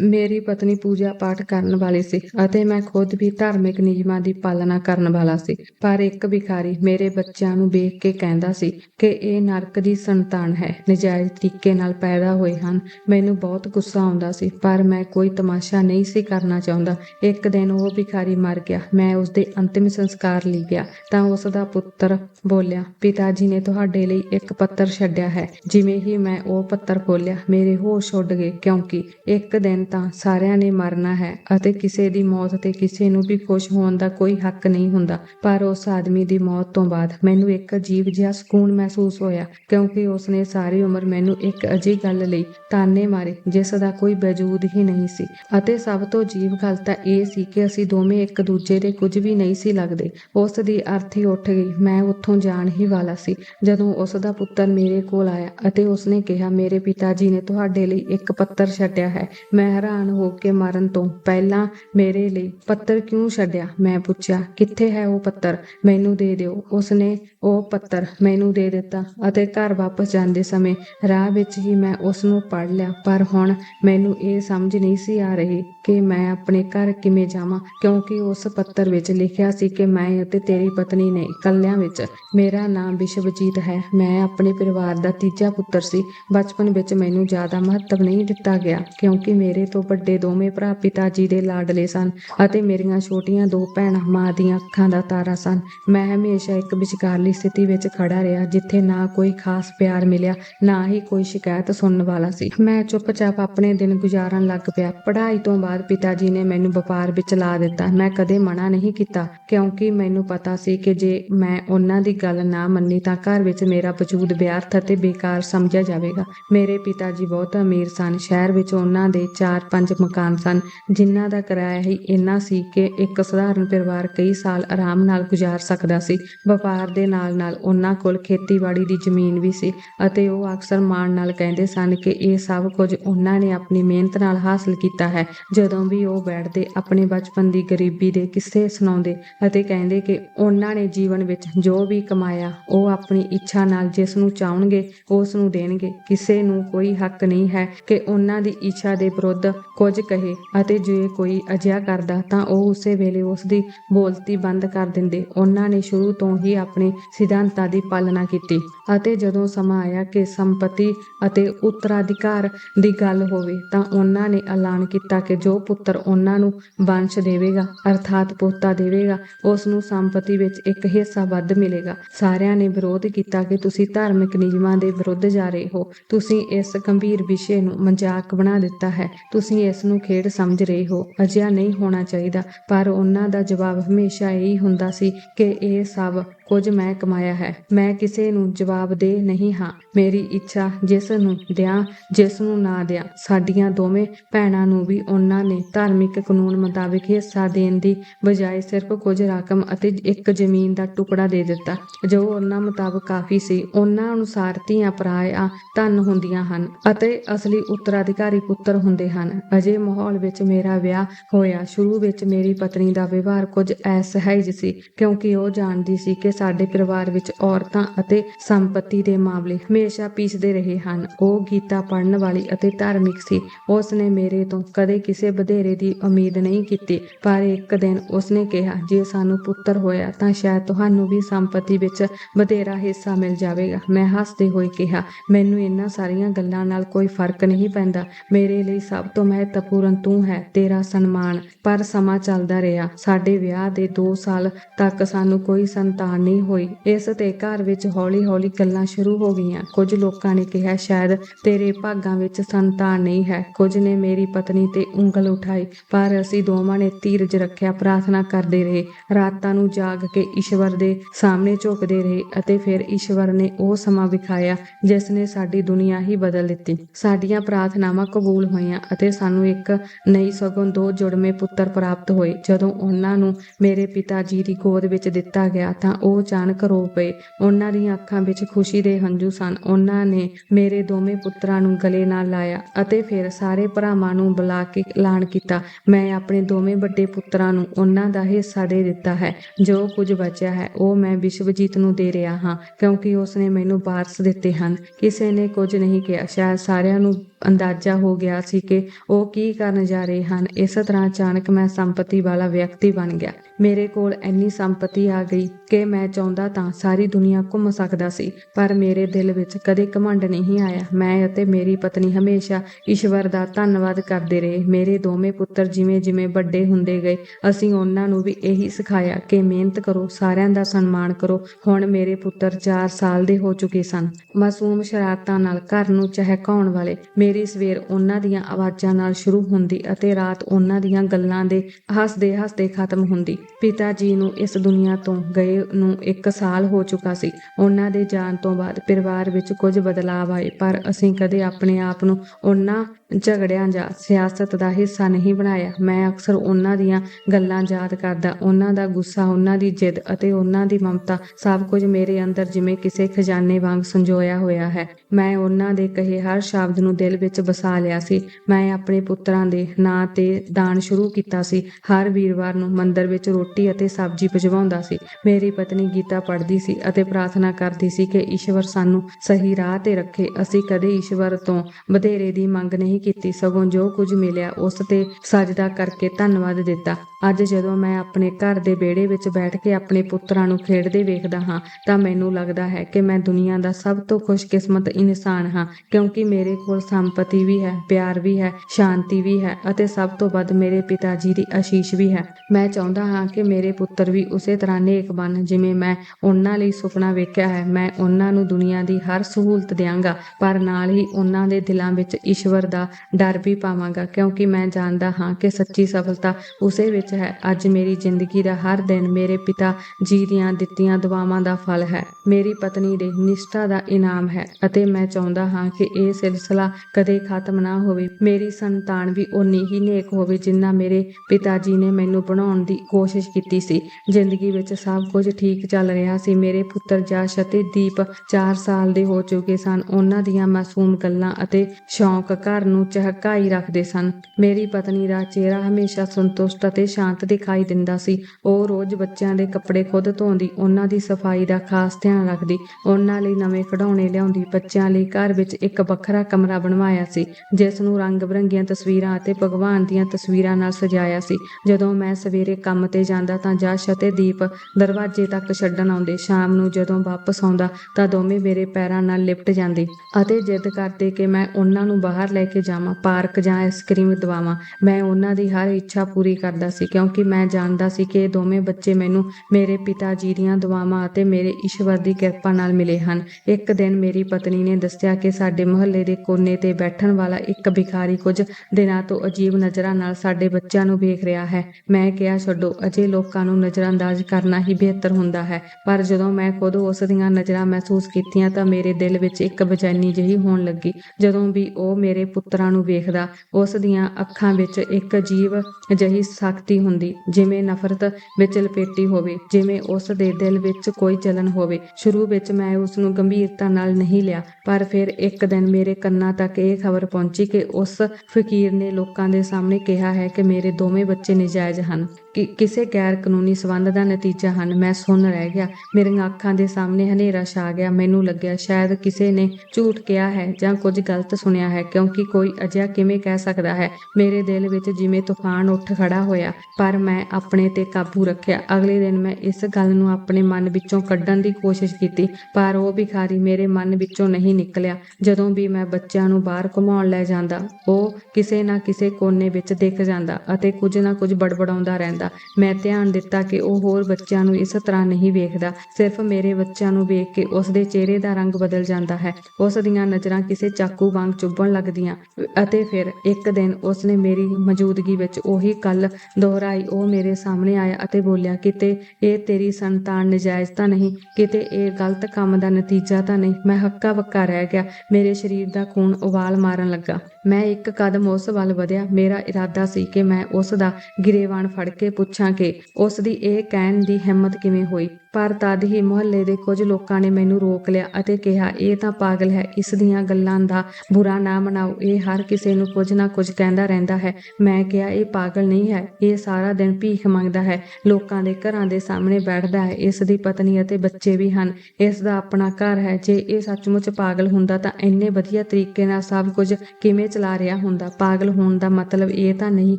ਮੇਰੀ ਪਤਨੀ ਪੂਜਾ ਪਾਠ ਕਰਨ ਵਾਲੀ ਸੀ ਅਤੇ ਮੈਂ ਖੁਦ ਵੀ ਧਾਰਮਿਕ ਨਿਯਮਾਂ ਦੀ ਪਾਲਣਾ ਕਰਨ ਵਾਲਾ ਸੀ। ਪਰ ਇੱਕ ਭਿਖਾਰੀ ਮੇਰੇ ਬੱਚਿਆਂ ਨੂੰ ਵੇਖ ਕੇ ਕਹਿੰਦਾ ਸੀ ਕਿ ਇਹ ਨਰਕ ਦੀ ਸੰਤਾਨ ਹੈ। ਨਜਾਇਜ਼ ਤਰੀਕੇ ਨਾਲ ਪੈਦਾ ਹੋਏ ਹਨ। ਮੈਨੂੰ ਬਹੁਤ ਗੁੱਸਾ ਆਉਂਦਾ ਸੀ, ਪਰ ਮੈਂ ਕੋਈ ਤਮਾਸ਼ਾ ਨਹੀਂ ਸੀ ਕਰਨਾ ਚਾਹੁੰਦਾ। ਇੱਕ ਦਿਨ ਉਹ ਭਿਖਾਰੀ ਮਰ ਗਿਆ। ਮੈਂ ਉਸ ਦੇ ਅੰਤਿਮ ਸੰਸਕਾਰ ਲਈ ਗਿਆ। ਤਾਂ ਉਸ ਦਾ ਪੁੱਤਰ ਬੋਲਿਆ, ਪਿਤਾ ਜੀ ਨੇ ਤੁਹਾਡੇ ਲਈ ਇੱਕ ਪੱਤਰ ਛੱਡਿਆ ਹੈ। ਜਿਵੇਂ ਹੀ ਮੈਂ ਉਹ ਪੱਤਰ ਖੋਲਿਆ ਮੇਰੇ ਹੋਸ਼ ਉੱਡ ਗਏ ਕਿਉਂਕਿ ਇੱਕ ਦਿਨ ਤਾਂ ਸਾਰਿਆਂ ਨੇ ਮਰਨਾ ਹੈ ਅਤੇ ਕਿਸੇ ਦੀ ਮੌਤ ਤੇ ਕਿਸੇ ਨੂੰ ਵੀ ਖੁਸ਼ ਹੋਣ ਦਾ ਕੋਈ ਹੱਕ ਨਹੀਂ ਹੁੰਦਾ। ਪਰ ਉਸ ਆਦਮੀ ਦੀ ਮੌਤ ਤੋਂ ਬਾਅਦ ਮੈਨੂੰ ਇੱਕ ਅਜੀਬ ਜਿਹਾ ਸਕੂਨ ਮਹਿਸੂਸ ਹੋਇਆ, ਕਿਉਂਕਿ ਉਸਨੇ ਸਾਰੀ ਉਮਰ ਮੈਨੂੰ ਇੱਕ ਅਜਿਹੀ ਗੱਲ ਲਈ ਤਾਨੇ ਮਾਰੇ, ਜਿਸ ਦਾ ਕੋਈ ਵਜੂਦ ਹੀ ਨਹੀਂ ਸੀ। ਅਤੇ ਸਭ ਤੋਂ ਅਜੀਬ ਗੱਲ ਤਾਂ ਇਹ ਸੀ ਕਿ ਅਸੀਂ ਦੋਵੇਂ ਇੱਕ ਦੂਜੇ ਦੇ ਕੁਝ ਵੀ ਨਹੀਂ ਸੀ ਲੱਗਦੇ। ਉਸ ਦੀ ਅਰਥੀ ਉੱਠ ਗਈ, ਮੈਂ ਉੱਥੋਂ ਜਾਣ ਹੀ ਵਾਲਾ ਸੀ, ਜਦੋਂ ਉਸ ਦਾ ਪੁੱਤਰ ਮੇਰੇ ਕੋਲ ਆਇਆ ਅਤੇ ਉਸਨੇ ਕਿਹਾ, ਮੇਰੇ ਪਿਤਾ ਜੀ ਨੇ ਤੁਹਾਡੇ ਲਈ ਇੱਕ ਪੱਤਰ ਛੱਡਿਆ ਹੈ, ਮੈਂ ਹੈਰਾਨ ਹੋ ਕੇ ਮਰਨ ਤੋਂ ਪਹਿਲਾਂ ਮੇਰੇ ਲਈ ਪੱਤਰ ਕਿਉਂ ਛੱਡਿਆ? ਮੈਂ ਪੁੱਛਿਆ, ਕਿੱਥੇ ਹੈ ਉਹ ਪੱਤਰ? ਮੈਨੂੰ ਦੇ ਦਿਓ। ਉਸਨੇ ਉਹ ਪੱਤਰ ਮੈਨੂੰ ਦੇ ਦਿੱਤਾ ਅਤੇ ਘਰ ਵਾਪਸ ਜਾਂਦੇ ਸਮੇਂ ਰਾਹ ਵਿੱਚ ਹੀ ਮੈਂ ਉਸ ਨੂੰ ਪੜ੍ਹ ਲਿਆ। ਪਰ ਹੁਣ ਮੈਨੂੰ ਇਹ ਸਮਝ ਨਹੀਂ ਸੀ ਆ ਰਹੀ ਕਿ ਮੈਂ ਆਪਣੇ ਘਰ ਕਿਵੇਂ ਜਾਵਾਂ, ਕਿਉਂਕਿ ਉਸ ਪੱਤਰ ਵਿੱਚ ਲਿਖਿਆ ਸੀ ਕਿ ਮੈਂ ਅਤੇ ਤੇਰੀ ਪਤਨੀ ਨੇ ਇਕੱਲਿਆਂ ਵਿੱਚ ਮੇਰਾ ਨਾਮ ਵਿਸ਼ਵਜੀਤ ਹੈ। ਮੈਂ ਆਪਣੇ ਪਰਿਵਾਰ ਦਾ ਤੀਜਾ ਪੁੱਤਰ ਸੀ। ਬਚਪਨ ਵਿੱਚ ਮੈਨੂੰ ਜ਼ਿਆਦਾ ਮਹੱਤਵ ਨਹੀਂ ਦਿੱਤਾ ਗਿਆ, ਕਿਉਂਕਿ ਮੇਰੇ ਤੋਂ ਵੱਡੇ ਦੋਵੇਂ ਭਰਾ ਪਿਤਾ ਜੀ ਦੇ ਲਾਡਲੇ ਸਨ ਅਤੇ ਮੇਰੀਆਂ ਛੋਟੀਆਂ ਦੋ ਭੈਣਾਂ ਮਾਂ ਦੀਆਂ ਅੱਖਾਂ ਦਾ ਤਾਰਾ ਸਨ। ਮੈਂ ਹਮੇਸ਼ਾ ਇੱਕ ਵਿਚਕਾਰਲੀ ਸਥਿਤੀ ਵਿੱਚ ਖੜਾ ਰਿਹਾ ਜਿੱਥੇ ਨਾ ਕੋਈ ਖਾਸ ਪਿਆਰ ਮਿਲਿਆ, ਨਾ ਹੀ ਕੋਈ ਸ਼ਿਕਾਇਤ ਸੁਣਨ ਵਾਲਾ ਸੀ। ਮੈਂ ਚੁੱਪਚਾਪ ਆਪਣੇ ਦਿਨ ਗੁਜ਼ਾਰਨ ਲੱਗ ਪਿਆ। ਪੜ੍ਹਾਈ ਤੋਂ ਬਾਅਦ ਪਿਤਾ ਜੀ ਨੇ ਮੈਨੂੰ ਵਪਾਰ ਵਿੱਚ ਲਾ ਦਿੱਤਾ। ਮੈਂ ਕਦੇ ਮਨਾ ਨਹੀਂ ਕੀਤਾ, ਕਿਉਂਕਿ ਮੈਨੂੰ ਪਤਾ ਸੀ ਕਿ ਜੇ ਮੈਂ ਉਹਨਾਂ ਦੀ ਗੱਲ ਨਾ ਮੰਨੀ ਤਾਂ ਘਰ ਵਿੱਚ ਮੇਰਾ ਵਜੂਦ ਵਿਅਰਥ ਅਤੇ ਬੇਕਾਰ ਸਮਝਿਆ ਜਾਵੇਗਾ। ਮੇਰੇ ਪਿਤਾ ਜੀ ਬਹੁਤ ਅਮੀਰ ਸਨ। ਸ਼ਹਿਰ ਵਿੱਚ ਉਹਨਾਂ ਦੇ 4-5 ਮਕਾਨ ਸਨ, ਜਿਨ੍ਹਾਂ ਦਾ ਕਿਰਾਇਆ ਹੀ ਇੰਨਾ ਸੀ ਕਿ ਇੱਕ ਸਧਾਰਨ ਪਰਿਵਾਰ ਕਈ ਸਾਲ ਆਰਾਮ ਨਾਲ ਗੁਜ਼ਾਰ ਸਕਦਾ ਸੀ। ਵਪਾਰ ਦੇ ਨਾਲ-ਨਾਲ ਉਹਨਾਂ ਕੋਲ ਖੇਤੀਬਾੜੀ ਦੀ ਜ਼ਮੀਨ ਵੀ ਸੀ ਅਤੇ ਉਹ ਅਕਸਰ ਮਾਣ ਨਾਲ ਕਹਿੰਦੇ ਸਨ ਕਿ ਇਹ ਸਭ ਕੁਝ ਉਹਨਾਂ ਨੇ ਆਪਣੀ ਮਿਹਨਤ ਨਾਲ ਹਾਸਲ ਕੀਤਾ ਹੈ। ਜਦੋਂ ਵੀ ਉਹ ਬੈਠਦੇ, ਆਪਣੇ ਬਚਪਨ ਦੀ ਗਰੀਬੀ ਦੇ ਕਿੱਸੇ ਸੁਣਾਉਂਦੇ ਅਤੇ ਕਹਿੰਦੇ ਕਿ ਉਹਨਾਂ ਨੇ ਜੀਵਨ ਵਿੱਚ ਜੋ ਵੀ ਕਮਾਇਆ, ਉਹ ਆਪਣੀ ਇੱਛਾ ਨਾਲ ਜਿਸ ਨੂੰ ਚਾਹਣਗੇ, ਉਸ ਨੂੰ ਦੇਣਗੇ। ਕਿਸੇ ਨੂੰ ਕੋਈ ਹੱਕ ਨਹੀਂ ਹੈ ਕਿ ਉਹਨਾਂ ਦੀ ਇੱਛਾ ਦੇ ਵਿਰੁੱਧ ਕੁਝ ਕਹੇ ਅਤੇ ਜੇ ਕੋਈ ਅਜਿਹਾ ਕਰਦਾ ਤਾਂ ਉਹ ਉਸੇ ਵੇਲੇ ਉਸ ਦੀ ਬੋਲਤੀ ਬੰਦ ਕਰ ਦਿੰਦੇ। ਉਹਨਾਂ ਨੇ ਸ਼ੁਰੂ ਤੋਂ ਹੀ ਆਪਣੇ ਸਿਧਾਂਤਾਂ ਦੀ ਪਾਲਣਾ ਕੀਤੀ ਅਤੇ ਜਦੋਂ ਸਮਾਂ ਆਇਆ ਕਿ ਸੰਪਤੀ ਅਤੇ ਉੱਤਰਾਧਿਕਾਰ ਦੀ ਗੱਲ ਹੋਵੇ ਤਾਂ ਉਹਨਾਂ ਨੇ ਐਲਾਨ ਕੀਤਾ ਕਿ ਜੋ ਪੁੱਤਰ ਉਹਨਾਂ ਨੂੰ ਵੰਸ਼ ਦੇਵੇਗਾ, ਅਰਥਾਤ ਪੋਤਾ ਦੇਵੇਗਾ ਉਸ ਨੂੰ ਸੰਪਤੀ ਵਿੱਚ ਇੱਕ ਹਿੱਸਾ ਵੱਧ ਮਿਲੇਗਾ। ਸਾਰਿਆਂ ਨੇ ਵਿਰੋਧ ਕੀਤਾ ਕਿ ਤੁਸੀਂ ਧਾਰਮਿਕ ਨਿਯਮਾਂ ਦੇ ਵਿਰੁੱਧ ਜਾ ਰਹੇ ਹੋ। ਤੁਸੀਂ ਇਸ ਗੰਭੀਰ ਵਿਸ਼ੇ ਨੂੰ ਮਜ਼ਾਕ ਬਣਾ ਦਿੱਤਾ ਹੈ। ਤੁਸੀਂ ਇਸ ਨੂੰ ਖੇਡ ਸਮਝ ਰਹੇ ਹੋ, ਅਜਿਹਾ ਨਹੀਂ ਹੋਣਾ ਚਾਹੀਦਾ। ਪਰ ਉਹਨਾਂ ਦਾ ਜਵਾਬ ਹਮੇਸ਼ਾ ਇਹੀ ਹੁੰਦਾ ਸੀ ਕਿ ਇਹ ਸਭ ਕੁਝ ਮੈਂ ਕਮਾਇਆ ਹੈ। ਮੈਂ ਕਿਸੇ ਨੂੰ ਜਵਾਬ ਦੇ ਨਹੀਂ ਹਾਂ। ਮੇਰੀ ਇੱਛਾ ਜਿਸ ਨੂੰ ਦਿਆਂ, ਜਿਸ ਨੂੰ ਨਾ ਦਿਆਂ, ਸਾਡੀਆਂ ਦੋਵੇਂ ਭੈਣਾਂ ਨੂੰ ਵੀ ਉਹਨਾਂ ਨੇ ਧਾਰਮਿਕ ਕਾਨੂੰਨ ਮੁਤਾਬਿਕ ਹਿੱਸਾ ਦੇਣ ਦੀ ਬਜਾਏ ਸਿਰਫ ਕੁਝ ਰਕਮ ਅਤੇ ਇੱਕ ਜ਼ਮੀਨ ਦਾ ਟੁਕੜਾ ਦੇ ਦਿੱਤਾ, ਜੋ ਉਹਨਾਂ ਮੁਤਾਬਕ ਕਾਫੀ ਸੀ। ਉਹਨਾਂ ਅਨੁਸਾਰ ਧੀਆਂ ਪਰਾਇਆ ਧਨ ਹੁੰਦੀਆਂ ਹਨ ਅਤੇ ਅਸਲੀ ਉੱਤਰਾਧਿਕਾਰੀ ਪੁੱਤਰ ਹੁੰਦੇ ਹਨ। ਅਜੇ ਮਾਹੌਲ ਵਿੱਚ ਮੇਰਾ ਵਿਆਹ ਹੋਇਆ। ਸ਼ੁਰੂ ਵਿੱਚ ਮੇਰੀ ਪਤਨੀ ਦਾ ਵਿਵਹਾਰ ਕੁਝ ਅਸਹਿਜ ਸੀ, ਕਿਉਂਕਿ ਉਹ ਜਾਣਦੀ ਸੀ ਕਿ ਸਾਡੇ ਪਰਿਵਾਰ ਵਿੱਚ ਔਰਤਾਂ ਅਤੇ ਸੰਪਤੀ ਦੇ ਮਾਮਲੇ ਹਮੇਸ਼ਾ ਪੀਸਦੇ ਰਹੇ ਹਨ। ਉਹ ਗੀਤਾ ਪੜ੍ਹਨ ਵਾਲੀ ਅਤੇ ਧਾਰਮਿਕ ਸੀ। ਉਸ ਨੇ ਮੇਰੇ ਤੋਂ ਕਦੇ ਕਿਸੇ ਵਧੇਰੇ ਦੀ ਉਮੀਦ ਨਹੀਂ ਕੀਤੀ, ਪਰ ਇੱਕ ਦਿਨ ਉਸਨੇ ਕਿਹਾ, ਜੇ ਸਾਨੂੰ ਪੁੱਤਰ ਹੋਇਆ ਤਾਂ ਸ਼ਾਇਦ ਤੁਹਾਨੂੰ ਵੀ ਸੰਪਤੀ ਵਿੱਚ ਵਧੇਰਾ ਹਿੱਸਾ ਮਿਲ ਜਾਵੇਗਾ। ਮੈਂ ਹੱਸਦੇ ਹੋਏ ਕਿਹਾ, ਮੈਨੂੰ ਇਹਨਾਂ ਸਾਰੀਆਂ ਗੱਲਾਂ ਨਾਲ ਕੋਈ ਫ਼ਰਕ ਨਹੀਂ ਪੈਂਦਾ। ਮੇਰੇ ਲਈ ਸਭ ਤੋਂ ਮਹੱਤਵਪੂਰਨ ਤੂੰ ਹੈ, ਤੇਰਾ ਸਨਮਾਨ। ਪਰ ਸਮਾਂ ਚੱਲਦਾ ਰਿਹਾ। ਸਾਡੇ ਵਿਆਹ ਦੇ 2 ਸਾਲ ਤੱਕ ਸਾਨੂੰ ਕੋਈ ਸੰਤਾਨ ਨਹੀਂ ਹੋਈ। ਇਸ ਤੇ ਘਰ ਵਿੱਚ ਹੌਲੀ-ਹੌਲੀ ਗੱਲਾਂ ਸ਼ੁਰੂ ਹੋ ਗਈਆਂ। ਕੁਝ ਲੋਕਾਂ ਨੇ ਕਿਹਾ, ਸ਼ਾਇਦ ਤੇਰੇ ਭਾਗਾਂ ਵਿੱਚ ਸੰਤਾਨ ਨਹੀਂ ਹੈ। ਕੁਝ ਨੇ ਮੇਰੀ ਪਤਨੀ ਤੇ ਉਂਗਲ ਉਠਾਈ, ਪਰ ਅਸੀਂ ਦੋਵਾਂ ਨੇ ਧੀਰਜ ਰੱਖਿਆ, ਪ੍ਰਾਰਥਨਾ ਕਰਦੇ ਰਹੇ। ਰਾਤਾਂ ਨੂੰ ਜਾਗ ਕੇ ਈਸ਼ਵਰ ਦੇ ਸਾਹਮਣੇ ਝੁਕਦੇ ਰਹੇ ਅਤੇ ਫਿਰ ਈਸ਼ਵਰ ਨੇ ਉਹ ਸਮਾਂ ਵਿਖਾਇਆ, ਜਿਸ ਨੇ ਸਾਡੀ ਦੁਨੀਆ ਹੀ ਬਦਲ ਦਿੱਤੀ। ਸਾਡੀਆਂ ਪ੍ਰਾਰਥਨਾਵਾਂ ਕਬੂਲ ਹੋਈਆਂ ਅਤੇ ਸਾਨੂੰ ਇੱਕ ਨਹੀਂ ਸਗੋਂ ਦੋ ਜੁੜਵੇਂ ਪੁੱਤਰ ਪ੍ਰਾਪਤ ਹੋਏ। ਜਦੋਂ ਉਹਨਾਂ ਨੂੰ ਮੇਰੇ ਪਿਤਾ ਜੀ ਦੀ ਗੋਦ ਵਿੱਚ ਦਿੱਤਾ ਗਿਆ ਤਾਂ ਉਹ ਅਚਾਨਕ ਰੋ ਪਏ। ਉਹਨਾਂ ਦੀਆਂ ਅੱਖਾਂ ਵਿੱਚ ਖੁਸ਼ੀ ਦੇ ਹੰਝੂ ਸਨ। ਉਹਨਾਂ ਨੇ ਮੇਰੇ ਦੋਵੇਂ ਪੁੱਤਰਾਂ ਨੂੰ ਗਲੇ ਨਾਲ ਲਾਇਆ ਅਤੇ ਫਿਰ ਸਾਰੇ ਭਰਾਵਾਂ ਨੂੰ ਬੁਲਾ ਕੇ ਐਲਾਨ ਕੀਤਾ। ਮੈਂ ਆਪਣੇ ਦੋਵੇਂ ਵੱਡੇ ਪੁੱਤਰਾਂ ਨੂੰ ਉਹਨਾਂ ਦਾ ਹਿੱਸਾ ਦੇ ਦਿੱਤਾ ਹੈ। ਜੋ ਕੁਝ ਬਚਿਆ ਹੈ, ਉਹ ਮੈਂ ਵਿਸ਼ਵਜੀਤ ਨੂੰ ਦੇ ਰਿਹਾ ਹਾਂ, ਕਿਉਂਕਿ ਉਸਨੇ ਮੈਨੂੰ ਵਾਰਸ ਦਿੱਤੇ ਹਨ। ਕਿਸੇ ਨੇ ਕੁਝ ਨਹੀਂ ਕਿਹਾ। ਸ਼ਾਇਦ ਸਾਰਿਆਂ ਨੂੰ ਅੰਦਾਜ਼ਾ ਹੋ ਗਿਆ ਸੀ ਕਿ ਉਹ ਕੀ ਕਰਨ ਜਾ ਰਹੇ ਹਨ। ਇਸ ਤਰ੍ਹਾਂ ਅਚਾਨਕ ਮੈਂ ਸੰਪਤੀ ਵਾਲਾ ਵਿਅਕਤੀ ਬਣ ਗਿਆ। ਮੇਰੇ ਕੋਲ ਇੰਨੀ ਸੰਪਤੀ ਆ ਗਈ ਕਿ ਮੈਂ ਚਾਹੁੰਦਾ ਤਾਂ ਸਾਰੀ ਦੁਨੀਆ ਘੁੰਮ ਸਕਦਾ ਸੀ, ਪਰ ਮੇਰੇ ਦਿਲ ਵਿੱਚ ਕਦੇ ਘਮੰਡ ਨਹੀਂ ਆਇਆ। ਮੈਂ ਅਤੇ ਮੇਰੀ ਪਤਨੀ ਹਮੇਸ਼ਾ ਈਸ਼ਵਰ ਦਾ ਧੰਨਵਾਦ ਕਰਦੇ ਰਹੇ। ਮੇਰੇ ਦੋਵੇਂ ਪੁੱਤਰ ਜਿਵੇਂ ਜਿਵੇਂ ਵੱਡੇ ਹੁੰਦੇ ਗਏ, ਅਸੀਂ ਉਹਨਾਂ ਨੂੰ ਵੀ ਇਹੀ ਸਿਖਾਇਆ ਕਿ ਮਿਹਨਤ ਕਰੋ, ਸਾਰਿਆਂ ਦਾ ਸਨਮਾਨ ਕਰੋ। ਹੁਣ ਮੇਰੇ ਪੁੱਤਰ 4 ਸਾਲ ਦੇ ਹੋ ਚੁੱਕੇ ਸਨ। ਮਾਸੂਮ ਸ਼ਰਾਰਤਾਂ ਨਾਲ ਘਰ ਨੂੰ ਚਹਿਕਾਉਣ ਵਾਲੇ ਮੇਰੀ ਸਵੇਰ ਉਹਨਾਂ ਦੀਆਂ ਆਵਾਜ਼ਾਂ ਨਾਲ ਸ਼ੁਰੂ ਹੁੰਦੀ ਅਤੇ ਰਾਤ ਉਹਨਾਂ ਦੀਆਂ ਗੱਲਾਂ ਦੇ ਹੱਸਦੇ ਹੱਸਦੇ ਖਤਮ ਹੁੰਦੀ। ਪਿਤਾ ਜੀ ਨੂੰ ਇਸ ਦੁਨੀਆ ਤੋਂ ਗਏ ਨੂੰ 1 ਸਾਲ ਹੋ ਚੁੱਕਾ ਸੀ। ਉਹਨਾਂ ਦੇ ਜਾਣ ਤੋਂ ਬਾਅਦ ਪਰਿਵਾਰ ਵਿੱਚ ਕੁਝ ਬਦਲਾਅ ਆਏ, ਪਰ ਅਸੀਂ ਕਦੇ ਆਪਣੇ ਆਪ ਨੂੰ ਉਹਨਾਂ ਝਗੜਿਆਂ ਜਾਂ ਸਿਆਸਤ ਦਾ ਹਿੱਸਾ ਨਹੀਂ ਬਣਾਇਆ। ਮੈਂ ਅਕਸਰ ਉਹਨਾਂ ਦੀਆਂ ਗੱਲਾਂ ਯਾਦ ਕਰਦਾ। ਉਹਨਾਂ ਦਾ ਗੁੱਸਾ, ਉਹਨਾਂ ਦੀ ਜਿੱਦ ਅਤੇ ਉਹਨਾਂ ਦੀ ਮਮਤਾ ਸਭ ਕੁਝ ਮੇਰੇ ਅੰਦਰ ਜਿਵੇਂ ਕਿਸੇ ਖਜ਼ਾਨੇ ਵਾਂਗ ਸੰਜੋਇਆ ਹੋਇਆ ਹੈ। ਮੈਂ ਉਹਨਾਂ ਦੇ ਕਹੇ ਹਰ ਸ਼ਬਦ ਨੂੰ ਦਿਲ ਵਿੱਚ ਵਸਾ ਲਿਆ ਸੀ। ਮੈਂ ਆਪਣੇ ਪੁੱਤਰਾਂ ਦੇ ਨਾਂ ਤੇ ਦਾਨ ਸ਼ੁਰੂ ਕੀਤਾ ਸੀ। ਹਰ ਵੀਰਵਾਰ ਨੂੰ ਮੰਦਰ ਵਿੱਚ ਰੋਟੀ ਅਤੇ ਸਬਜ਼ੀ ਭਜਵਾਉਂਦਾ ਸੀ। ਮੇਰੀ ਪਤਨੀ ਗੀਤਾ ਪੜ੍ਹਦੀ ਸੀ ਅਤੇ ਪ੍ਰਾਰਥਨਾ ਕਰਦੀ ਸੀ ਕਿ ਈਸ਼ਵਰ ਸਾਨੂੰ ਸਹੀ ਰਾਹ ਤੇ ਰੱਖੇ। ਅਸੀਂ ਕਦੇ ਈਸ਼ਵਰ ਤੋਂ ਵਧੇਰੇ ਦੀ ਮੰਗ ਨਹੀਂ ਕੀਤੀ ਸਗੋਂ ਜੋ ਕੁਝ ਮਿਲਿਆ ਉਸ ਤੇ ਸਜਦਾ ਕਰਕੇ ਧੰਨਵਾਦ ਦਿੱਤਾ। ਅੱਜ ਜਦੋਂ ਮੈਂ ਆਪਣੇ ਘਰ ਦੇ ਵਿਹੜੇ ਵਿੱਚ ਬੈਠ ਕੇ ਆਪਣੇ ਪੁੱਤਰਾਂ ਨੂੰ ਖੇਡਦੇ ਵੇਖਦਾ ਹਾਂ, ਤਾਂ ਮੈਨੂੰ ਲੱਗਦਾ ਹੈ ਕਿ ਮੈਂ ਦੁਨੀਆ ਦਾ ਸਭ ਤੋਂ ਖੁਸ਼ਕਿਸਮਤ ਇਨਸਾਨ ਹਾਂ, ਕਿਉਂਕਿ ਮੇਰੇ ਕੋਲ ਸੰਪਤੀ ਵੀ ਹੈ, ਪਿਆਰ ਵੀ ਹੈ, ਸ਼ਾਂਤੀ ਵੀ ਹੈ ਅਤੇ ਸਭ ਤੋਂ ਵੱਧ ਮੇਰੇ ਪਿਤਾ ਜੀ ਦੀ ਆਸ਼ੀਸ਼ ਵੀ ਹੈ। ਮੈਂ ਚਾਹੁੰਦਾ ਹਾਂ ਕਿ ਮੇਰੇ ਪੁੱਤਰ ਵੀ ਉਸੇ ਤਰ੍ਹਾਂ ਨੇਕ ਬਣ, ਜਿਵੇਂ ਮੈਂ ਉਹਨਾਂ ਲਈ ਸੁਪਨਾ ਵੇਖਿਆ ਹੈ। ਮੈਂ ਉਹਨਾਂ ਨੂੰ ਦੁਨੀਆ ਦੀ ਹਰ ਸਹੂਲਤ ਦਿਆਂਗਾ, ਪਰ ਨਾਲ ਹੀ ਉਹਨਾਂ ਦੇ ਦਿਲਾਂ ਵਿੱਚ ਈਸ਼ਵਰ ਦਾ ਡਰ ਵੀ ਪਾਵਾਂਗਾ, ਕਿਉਂਕਿ ਮੈਂ ਜਾਣਦਾ ਹਾਂ ਕਿ ਸੱਚੀ ਸਫਲਤਾ ਉਸੇ ਵਿੱਚ ਹੈ। ਅੱਜ ਮੇਰੀ ਜ਼ਿੰਦਗੀ ਦਾ ਹਰ ਦਿਨ ਮੇਰੇ ਪਿਤਾ ਜੀ ਦੀਆਂ ਦਿੱਤੀਆਂ ਦੁਆਵਾਂ ਦਾ ਫਲ ਹੈ। ਮੇਰੀ ਪਤਨੀ ਦੇ ਨਿਸ਼ਠਾ ਦਾ ਇਨਾਮ ਹੈ ਅਤੇ ਮੈਂ ਚਾਹੁੰਦਾ ਹਾਂ ਕਿ ਇਹ ਸਿਲਸਿਲਾ ਕਦੇ ਖਤਮ ਨਾ ਹੋਵੇ। ਮੇਰੀ ਸੰਤਾਨ ਵੀ ਓਨੀ ਹੀ ਨੇਕ ਹੋਵੇ ਜਿੰਨਾ ਮੇਰੇ ਪਿਤਾ ਜੀ ਨੇ ਮੈਨੂੰ ਬਣਾਉਣ ਦੀ ਕੋਸ਼ਿਸ਼ ਕੀਤੀ ਸੀ। ਜ਼ਿੰਦਗੀ ਵਿੱਚ ਸਭ ਕੁਝ ਠੀਕ ਚੱਲ ਰਿਹਾ ਸੀ। ਮੇਰੇ ਪੁੱਤਰ ਜਸ਼ ਅਤੇ ਦੀਪ 4 ਸਾਲ ਦੇ ਹੋ ਚੁੱਕੇ ਸਨ। ਉਹਨਾਂ ਦੀਆਂ ਮਾਸੂਮ ਗੱਲਾਂ ਅਤੇ ਸ਼ੌਂਕ ਘਰ ਨੂੰ ਚਹਕਾਈ ਰੱਖਦੇ ਸਨ। ਮੇਰੀ ਪਤਨੀ ਦਾ ਚਿਹਰਾ ਹਮੇਸ਼ਾ ਸੰਤੁਸ਼ਟ ਅਤੇ ਸ਼ਾਂਤ ਦਿਖਾਈ ਦਿੰਦਾ ਸੀ। ਉਹ ਰੋਜ਼ ਬੱਚਿਆਂ ਦੇ ਕੱਪੜੇ ਖੁਦ ਧੋਂਦੀ, ਉਹਨਾਂ ਦੀ ਸਫ਼ਾਈ ਦਾ ਖਾਸ ਧਿਆਨ ਰੱਖਦੀ, ਉਹਨਾਂ ਲਈ ਨਵੇਂ ਖਿਡੌਣੇ ਲਿਆਉਂਦੀ, ਬੱਚਿਆਂ ਲਈ ਘਰ ਵਿੱਚ ਇੱਕ ਵੱਖਰਾ ਕਮਰਾ ਬਣਵਾਇਆ ਸੀ, ਜਿਸ ਨੂੰ ਰੰਗ ਬਿਰੰਗੀਆਂ ਤਸਵੀਰਾਂ ਅਤੇ ਭਗਵਾਨ ਦੀਆਂ ਤਸਵੀਰਾਂ ਨਾਲ ਸਜਾਇਆ ਸੀ। ਜਦੋਂ ਮੈਂ ਸਵੇਰੇ ਕੰਮ ਤੇ ਜਾਂਦਾ ਤਾਂ ਜਸ਼ ਅਤੇ ਦੀਪ ਦਰਵਾਜ਼ੇ ਤੱਕ ਛੱਡਣ ਆਉਂਦੇ, ਸ਼ਾਮ ਨੂੰ ਜਦੋਂ ਵਾਪਸ ਆਉਂਦਾ ਤਾਂ ਦੋਵੇਂ ਮੇਰੇ ਪੈਰਾਂ ਨਾਲ ਲਿਪਟ ਜਾਂਦੇ ਅਤੇ ਜਿੱਦ ਕਰਦੇ ਕਿ ਮੈਂ ਉਹਨਾਂ ਨੂੰ ਬਾਹਰ ਲੈ ਕੇ ਜਾਵਾਂ, ਪਾਰਕ ਜਾਂ ਆਈਸਕ੍ਰੀਮ ਦਵਾਵਾਂ। ਮੈਂ ਉਹਨਾਂ ਦੀ ਹਰ ਇੱਛਾ ਪੂਰੀ ਕਰਦਾ ਸੀ। ਕਿਉਂਕਿ ਮੈਂ ਜਾਣਦਾ ਸੀ ਕਿ ਦੋਵੇਂ ਬੱਚੇ ਮੈਨੂੰ ਮੇਰੇ ਪਿਤਾ ਜੀ ਦੀਆਂ ਦੁਆਵਾਂ ਅਤੇ ਮੇਰੇ ਈਸ਼ਵਰ ਦੀ ਕਿਰਪਾ ਨਾਲ ਮਿਲੇ ਹਨ। ਇੱਕ ਦਿਨ ਮੇਰੀ ਪਤਨੀ ਨੇ ਦੱਸਿਆ ਕਿ ਸਾਡੇ ਮੁਹੱਲੇ ਦੇ ਕੋਨੇ ਤੇ ਬੈਠਣ ਵਾਲਾ ਇੱਕ ਭਿਖਾਰੀ ਕੁਝ ਦਿਨਾਂ ਤੋਂ ਅਜੀਬ ਨਜ਼ਰਾਂ ਨਾਲ ਸਾਡੇ ਬੱਚਿਆਂ ਨੂੰ ਵੇਖ ਰਿਹਾ ਹੈ। ਮੈਂ ਕਿਹਾ, ਛੱਡੋ, ਅਜੇ ਲੋਕਾਂ ਨੂੰ ਨਜ਼ਰਅੰਦਾਜ਼ ਕਰਨਾ ਹੀ ਬਿਹਤਰ ਹੁੰਦਾ ਹੈ। ਪਰ ਜਦੋਂ ਮੈਂ ਖੁਦ ਉਸ ਦੀਆਂ ਨਜ਼ਰਾਂ ਮਹਿਸੂਸ ਕੀਤੀਆਂ ਤਾਂ ਮੇਰੇ ਦਿਲ ਵਿੱਚ ਇੱਕ ਬੇਚੈਨੀ ਜਿਹੀ ਹੋਣ ਲੱਗੀ। ਜਦੋਂ ਵੀ ਉਹ ਮੇਰੇ ਪੁੱਤਰਾਂ ਨੂੰ ਵੇਖਦਾ, ਉਸ ਦੀਆਂ ਅੱਖਾਂ ਵਿੱਚ ਇੱਕ ਅਜੀਬ ਜਿਹੀ ਸ਼ਕਤੀ ਹੁੰਦੀ। ਜਿਵੇਂ ਨਫ਼ਰਤ ਵਿੱਚ ਲਪੇਟੀ ਹੋਵੇ, ਜਿਵੇਂ ਉਸ ਦੇ ਦਿਲ ਵਿੱਚ ਕੋਈ ਜਲਨ ਹੋਵੇ। ਸ਼ੁਰੂ ਵਿੱਚ ਮੈਂ ਉਸ ਨੂੰ ਗੰਭੀਰਤਾ ਨਾਲ ਨਹੀਂ ਲਿਆ, ਪਰ ਫਿਰ ਇੱਕ ਦਿਨ ਮੇਰੇ ਕੰਨਾਂ ਤੱਕ ਇਹ ਖਬਰ ਪਹੁੰਚੀ ਕਿ ਉਸ ਫਕੀਰ ਨੇ ਲੋਕਾਂ ਦੇ ਸਾਹਮਣੇ ਕਿਹਾ ਹੈ ਕਿ ਮੇਰੇ ਦੋਵੇਂ ਬੱਚੇ ਨਜਾਇਜ਼ ਹਨ। ਕਿਸੇ ਗੈਰ ਕਾਨੂੰਨੀ ਸਬੰਧ ਦਾ ਨਤੀਜਾ ਹਨ। ਮੈਂ ਸੁਣ ਰਹਿ ਗਿਆ। ਮੇਰੀਆਂ ਅੱਖਾਂ ਦੇ ਸਾਹਮਣੇ ਹਨੇਰਾ ਛਾ ਗਿਆ। ਮੈਨੂੰ ਲੱਗਿਆ ਸ਼ਾਇਦ ਕਿਸੇ ਨੇ ਝੂਠ ਕਿਹਾ ਹੈ ਜਾਂ ਕੁਝ ਗਲਤ ਸੁਣਿਆ ਹੈ, ਕਿਉਂਕਿ ਕੋਈ ਅਜਿਹਾ ਕਿਵੇਂ ਕਹਿ ਸਕਦਾ ਹੈ? ਮੇਰੇ ਦਿਲ ਵਿੱਚ ਜਿਵੇਂ ਤੂਫਾਨ ਉੱਠ ਖੜਾ ਹੋਇਆ, ਪਰ ਮੈਂ ਆਪਣੇ ਤੇ ਕਾਬੂ ਰੱਖਿਆ। ਅਗਲੇ ਦਿਨ ਮੈਂ ਇਸ ਗੱਲ ਨੂੰ ਆਪਣੇ ਮਨ ਵਿੱਚੋਂ ਕੱਢਣ ਦੀ ਕੋਸ਼ਿਸ਼ ਕੀਤੀ, ਪਰ ਉਹ ਭਿਖਾਰੀ ਮੇਰੇ ਮਨ ਵਿੱਚੋਂ ਨਹੀਂ ਨਿਕਲਿਆ। ਜਦੋਂ ਵੀ ਮੈਂ ਬੱਚਿਆਂ ਨੂੰ ਬਾਹਰ ਘੁਮਾਉਣ ਲੈ ਜਾਂਦਾ, ਉਹ ਕਿਸੇ ਨਾ ਕਿਸੇ ਕੋਨੇ ਵਿੱਚ ਦਿਖ ਜਾਂਦਾ ਅਤੇ ਕੁਝ ਨਾ ਕੁਝ ਬੜਬੜਾਉਂਦਾ ਰਹਿੰਦਾ। ਮੈਂ ਧਿਆਨ ਦਿੱਤਾ ਕਿ ਉਹ ਹੋਰ ਬੱਚਿਆਂ ਨੂੰ ਇਸ ਤਰ੍ਹਾਂ ਨਹੀਂ ਵੇਖਦਾ। ਸਿਰਫ ਮੇਰੇ ਬੱਚਿਆਂ ਨੂੰ ਵੇਖ ਕੇ ਉਸ ਦੇ ਚਿਹਰੇ ਦਾ ਰੰਗ ਬਦਲ ਜਾਂਦਾ ਹੈ। ਉਸ ਦੀਆਂ ਨਜ਼ਰਾਂ ਕਿਸੇ ਚਾਕੂ ਵਾਂਗ ਚੁੱਭਣ ਲੱਗਦੀਆਂ ਅਤੇ ਫਿਰ ਇੱਕ ਦਿਨ ਉਸ ਨੇ ਮੇਰੀ ਮੌਜੂਦਗੀ ਵਿੱਚ ਉਹੀ ਗੱਲ ਦੁਹਰਾਈ। ਉਹ ਮੇਰੇ ਸਾਹਮਣੇ ਆਇਆ ਅਤੇ ਬੋਲਿਆ, ਕਿਤੇ ਇਹ ਤੇਰੀ ਸੰਤਾਨ ਨਜਾਇਜ਼ ਤਾਂ ਨਹੀਂ? ਕਿਤੇ ਇਹ ਗਲਤ ਕੰਮ ਦਾ ਨਤੀਜਾ ਤਾਂ ਨਹੀਂ? ਮੈਂ ਹੱਕਾ ਬੱਕਾ ਰਹਿ ਗਿਆ। ਮੇਰੇ ਸਰੀਰ ਦਾ ਖੂਨ ਉਬਾਲ ਮਾਰਨ ਲੱਗਾ। ਮੈਂ ਇੱਕ ਕਦਮ ਉਸ ਵੱਲ ਵਧਿਆ। ਮੇਰਾ ਇਰਾਦਾ ਸੀ ਕਿ ਮੈਂ ਉਸ ਦਾ ਗਿਰੇਵਾਨ ਫੜ ਕੇ ਪੁੱਛਾਂ ਕਿ ਉਸ ਦੀ ਇਹ ਕਹਿਣ ਦੀ ਹਿੰਮਤ ਕਿਵੇਂ ਹੋਈ? ਪਰ ਤਦ ਹੀ ਮੁਹੱਲੇ ਦੇ ਕੁਝ ਲੋਕਾਂ ਨੇ ਮੈਨੂੰ ਰੋਕ ਲਿਆ ਅਤੇ ਕਿਹਾ, ਇਹ ਤਾਂ ਪਾਗਲ ਹੈ, ਇਸ ਦੀਆਂ ਗੱਲਾਂ ਦਾ ਬੁਰਾ ਨਾ ਮਨਾਓ। ਇਹ ਹਰ ਕਿਸੇ ਨੂੰ ਕੁਝ ਨਾ ਕੁਝ ਕਹਿੰਦਾ ਰਹਿੰਦਾ ਹੈ। ਮੈਂ ਕਿਹਾ, ਇਹ ਪਾਗਲ ਨਹੀਂ ਹੈ। ਇਹ ਸਾਰਾ ਦਿਨ ਭੀਖ ਮੰਗਦਾ ਹੈ। ਲੋਕਾਂ ਦੇ ਘਰਾਂ ਦੇ ਸਾਹਮਣੇ ਬੈਠਦਾ ਹੈ। ਇਸ ਦੀ ਪਤਨੀ ਅਤੇ ਬੱਚੇ ਵੀ ਹਨ। ਇਸ ਦਾ ਆਪਣਾ ਘਰ ਹੈ। ਜੇ ਇਹ ਸੱਚਮੁੱਚ ਪਾਗਲ ਹੁੰਦਾ ਤਾਂ ਇੰਨੇ ਵਧੀਆ ਤਰੀਕੇ ਨਾਲ ਸਭ ਕੁਝ ਕਿਵੇਂ ਚਲਾ ਰਿਹਾ ਹੁੰਦਾ? ਪਾਗਲ ਹੋਣ ਦਾ ਮਤਲਬ ਇਹ ਤਾਂ ਨਹੀਂ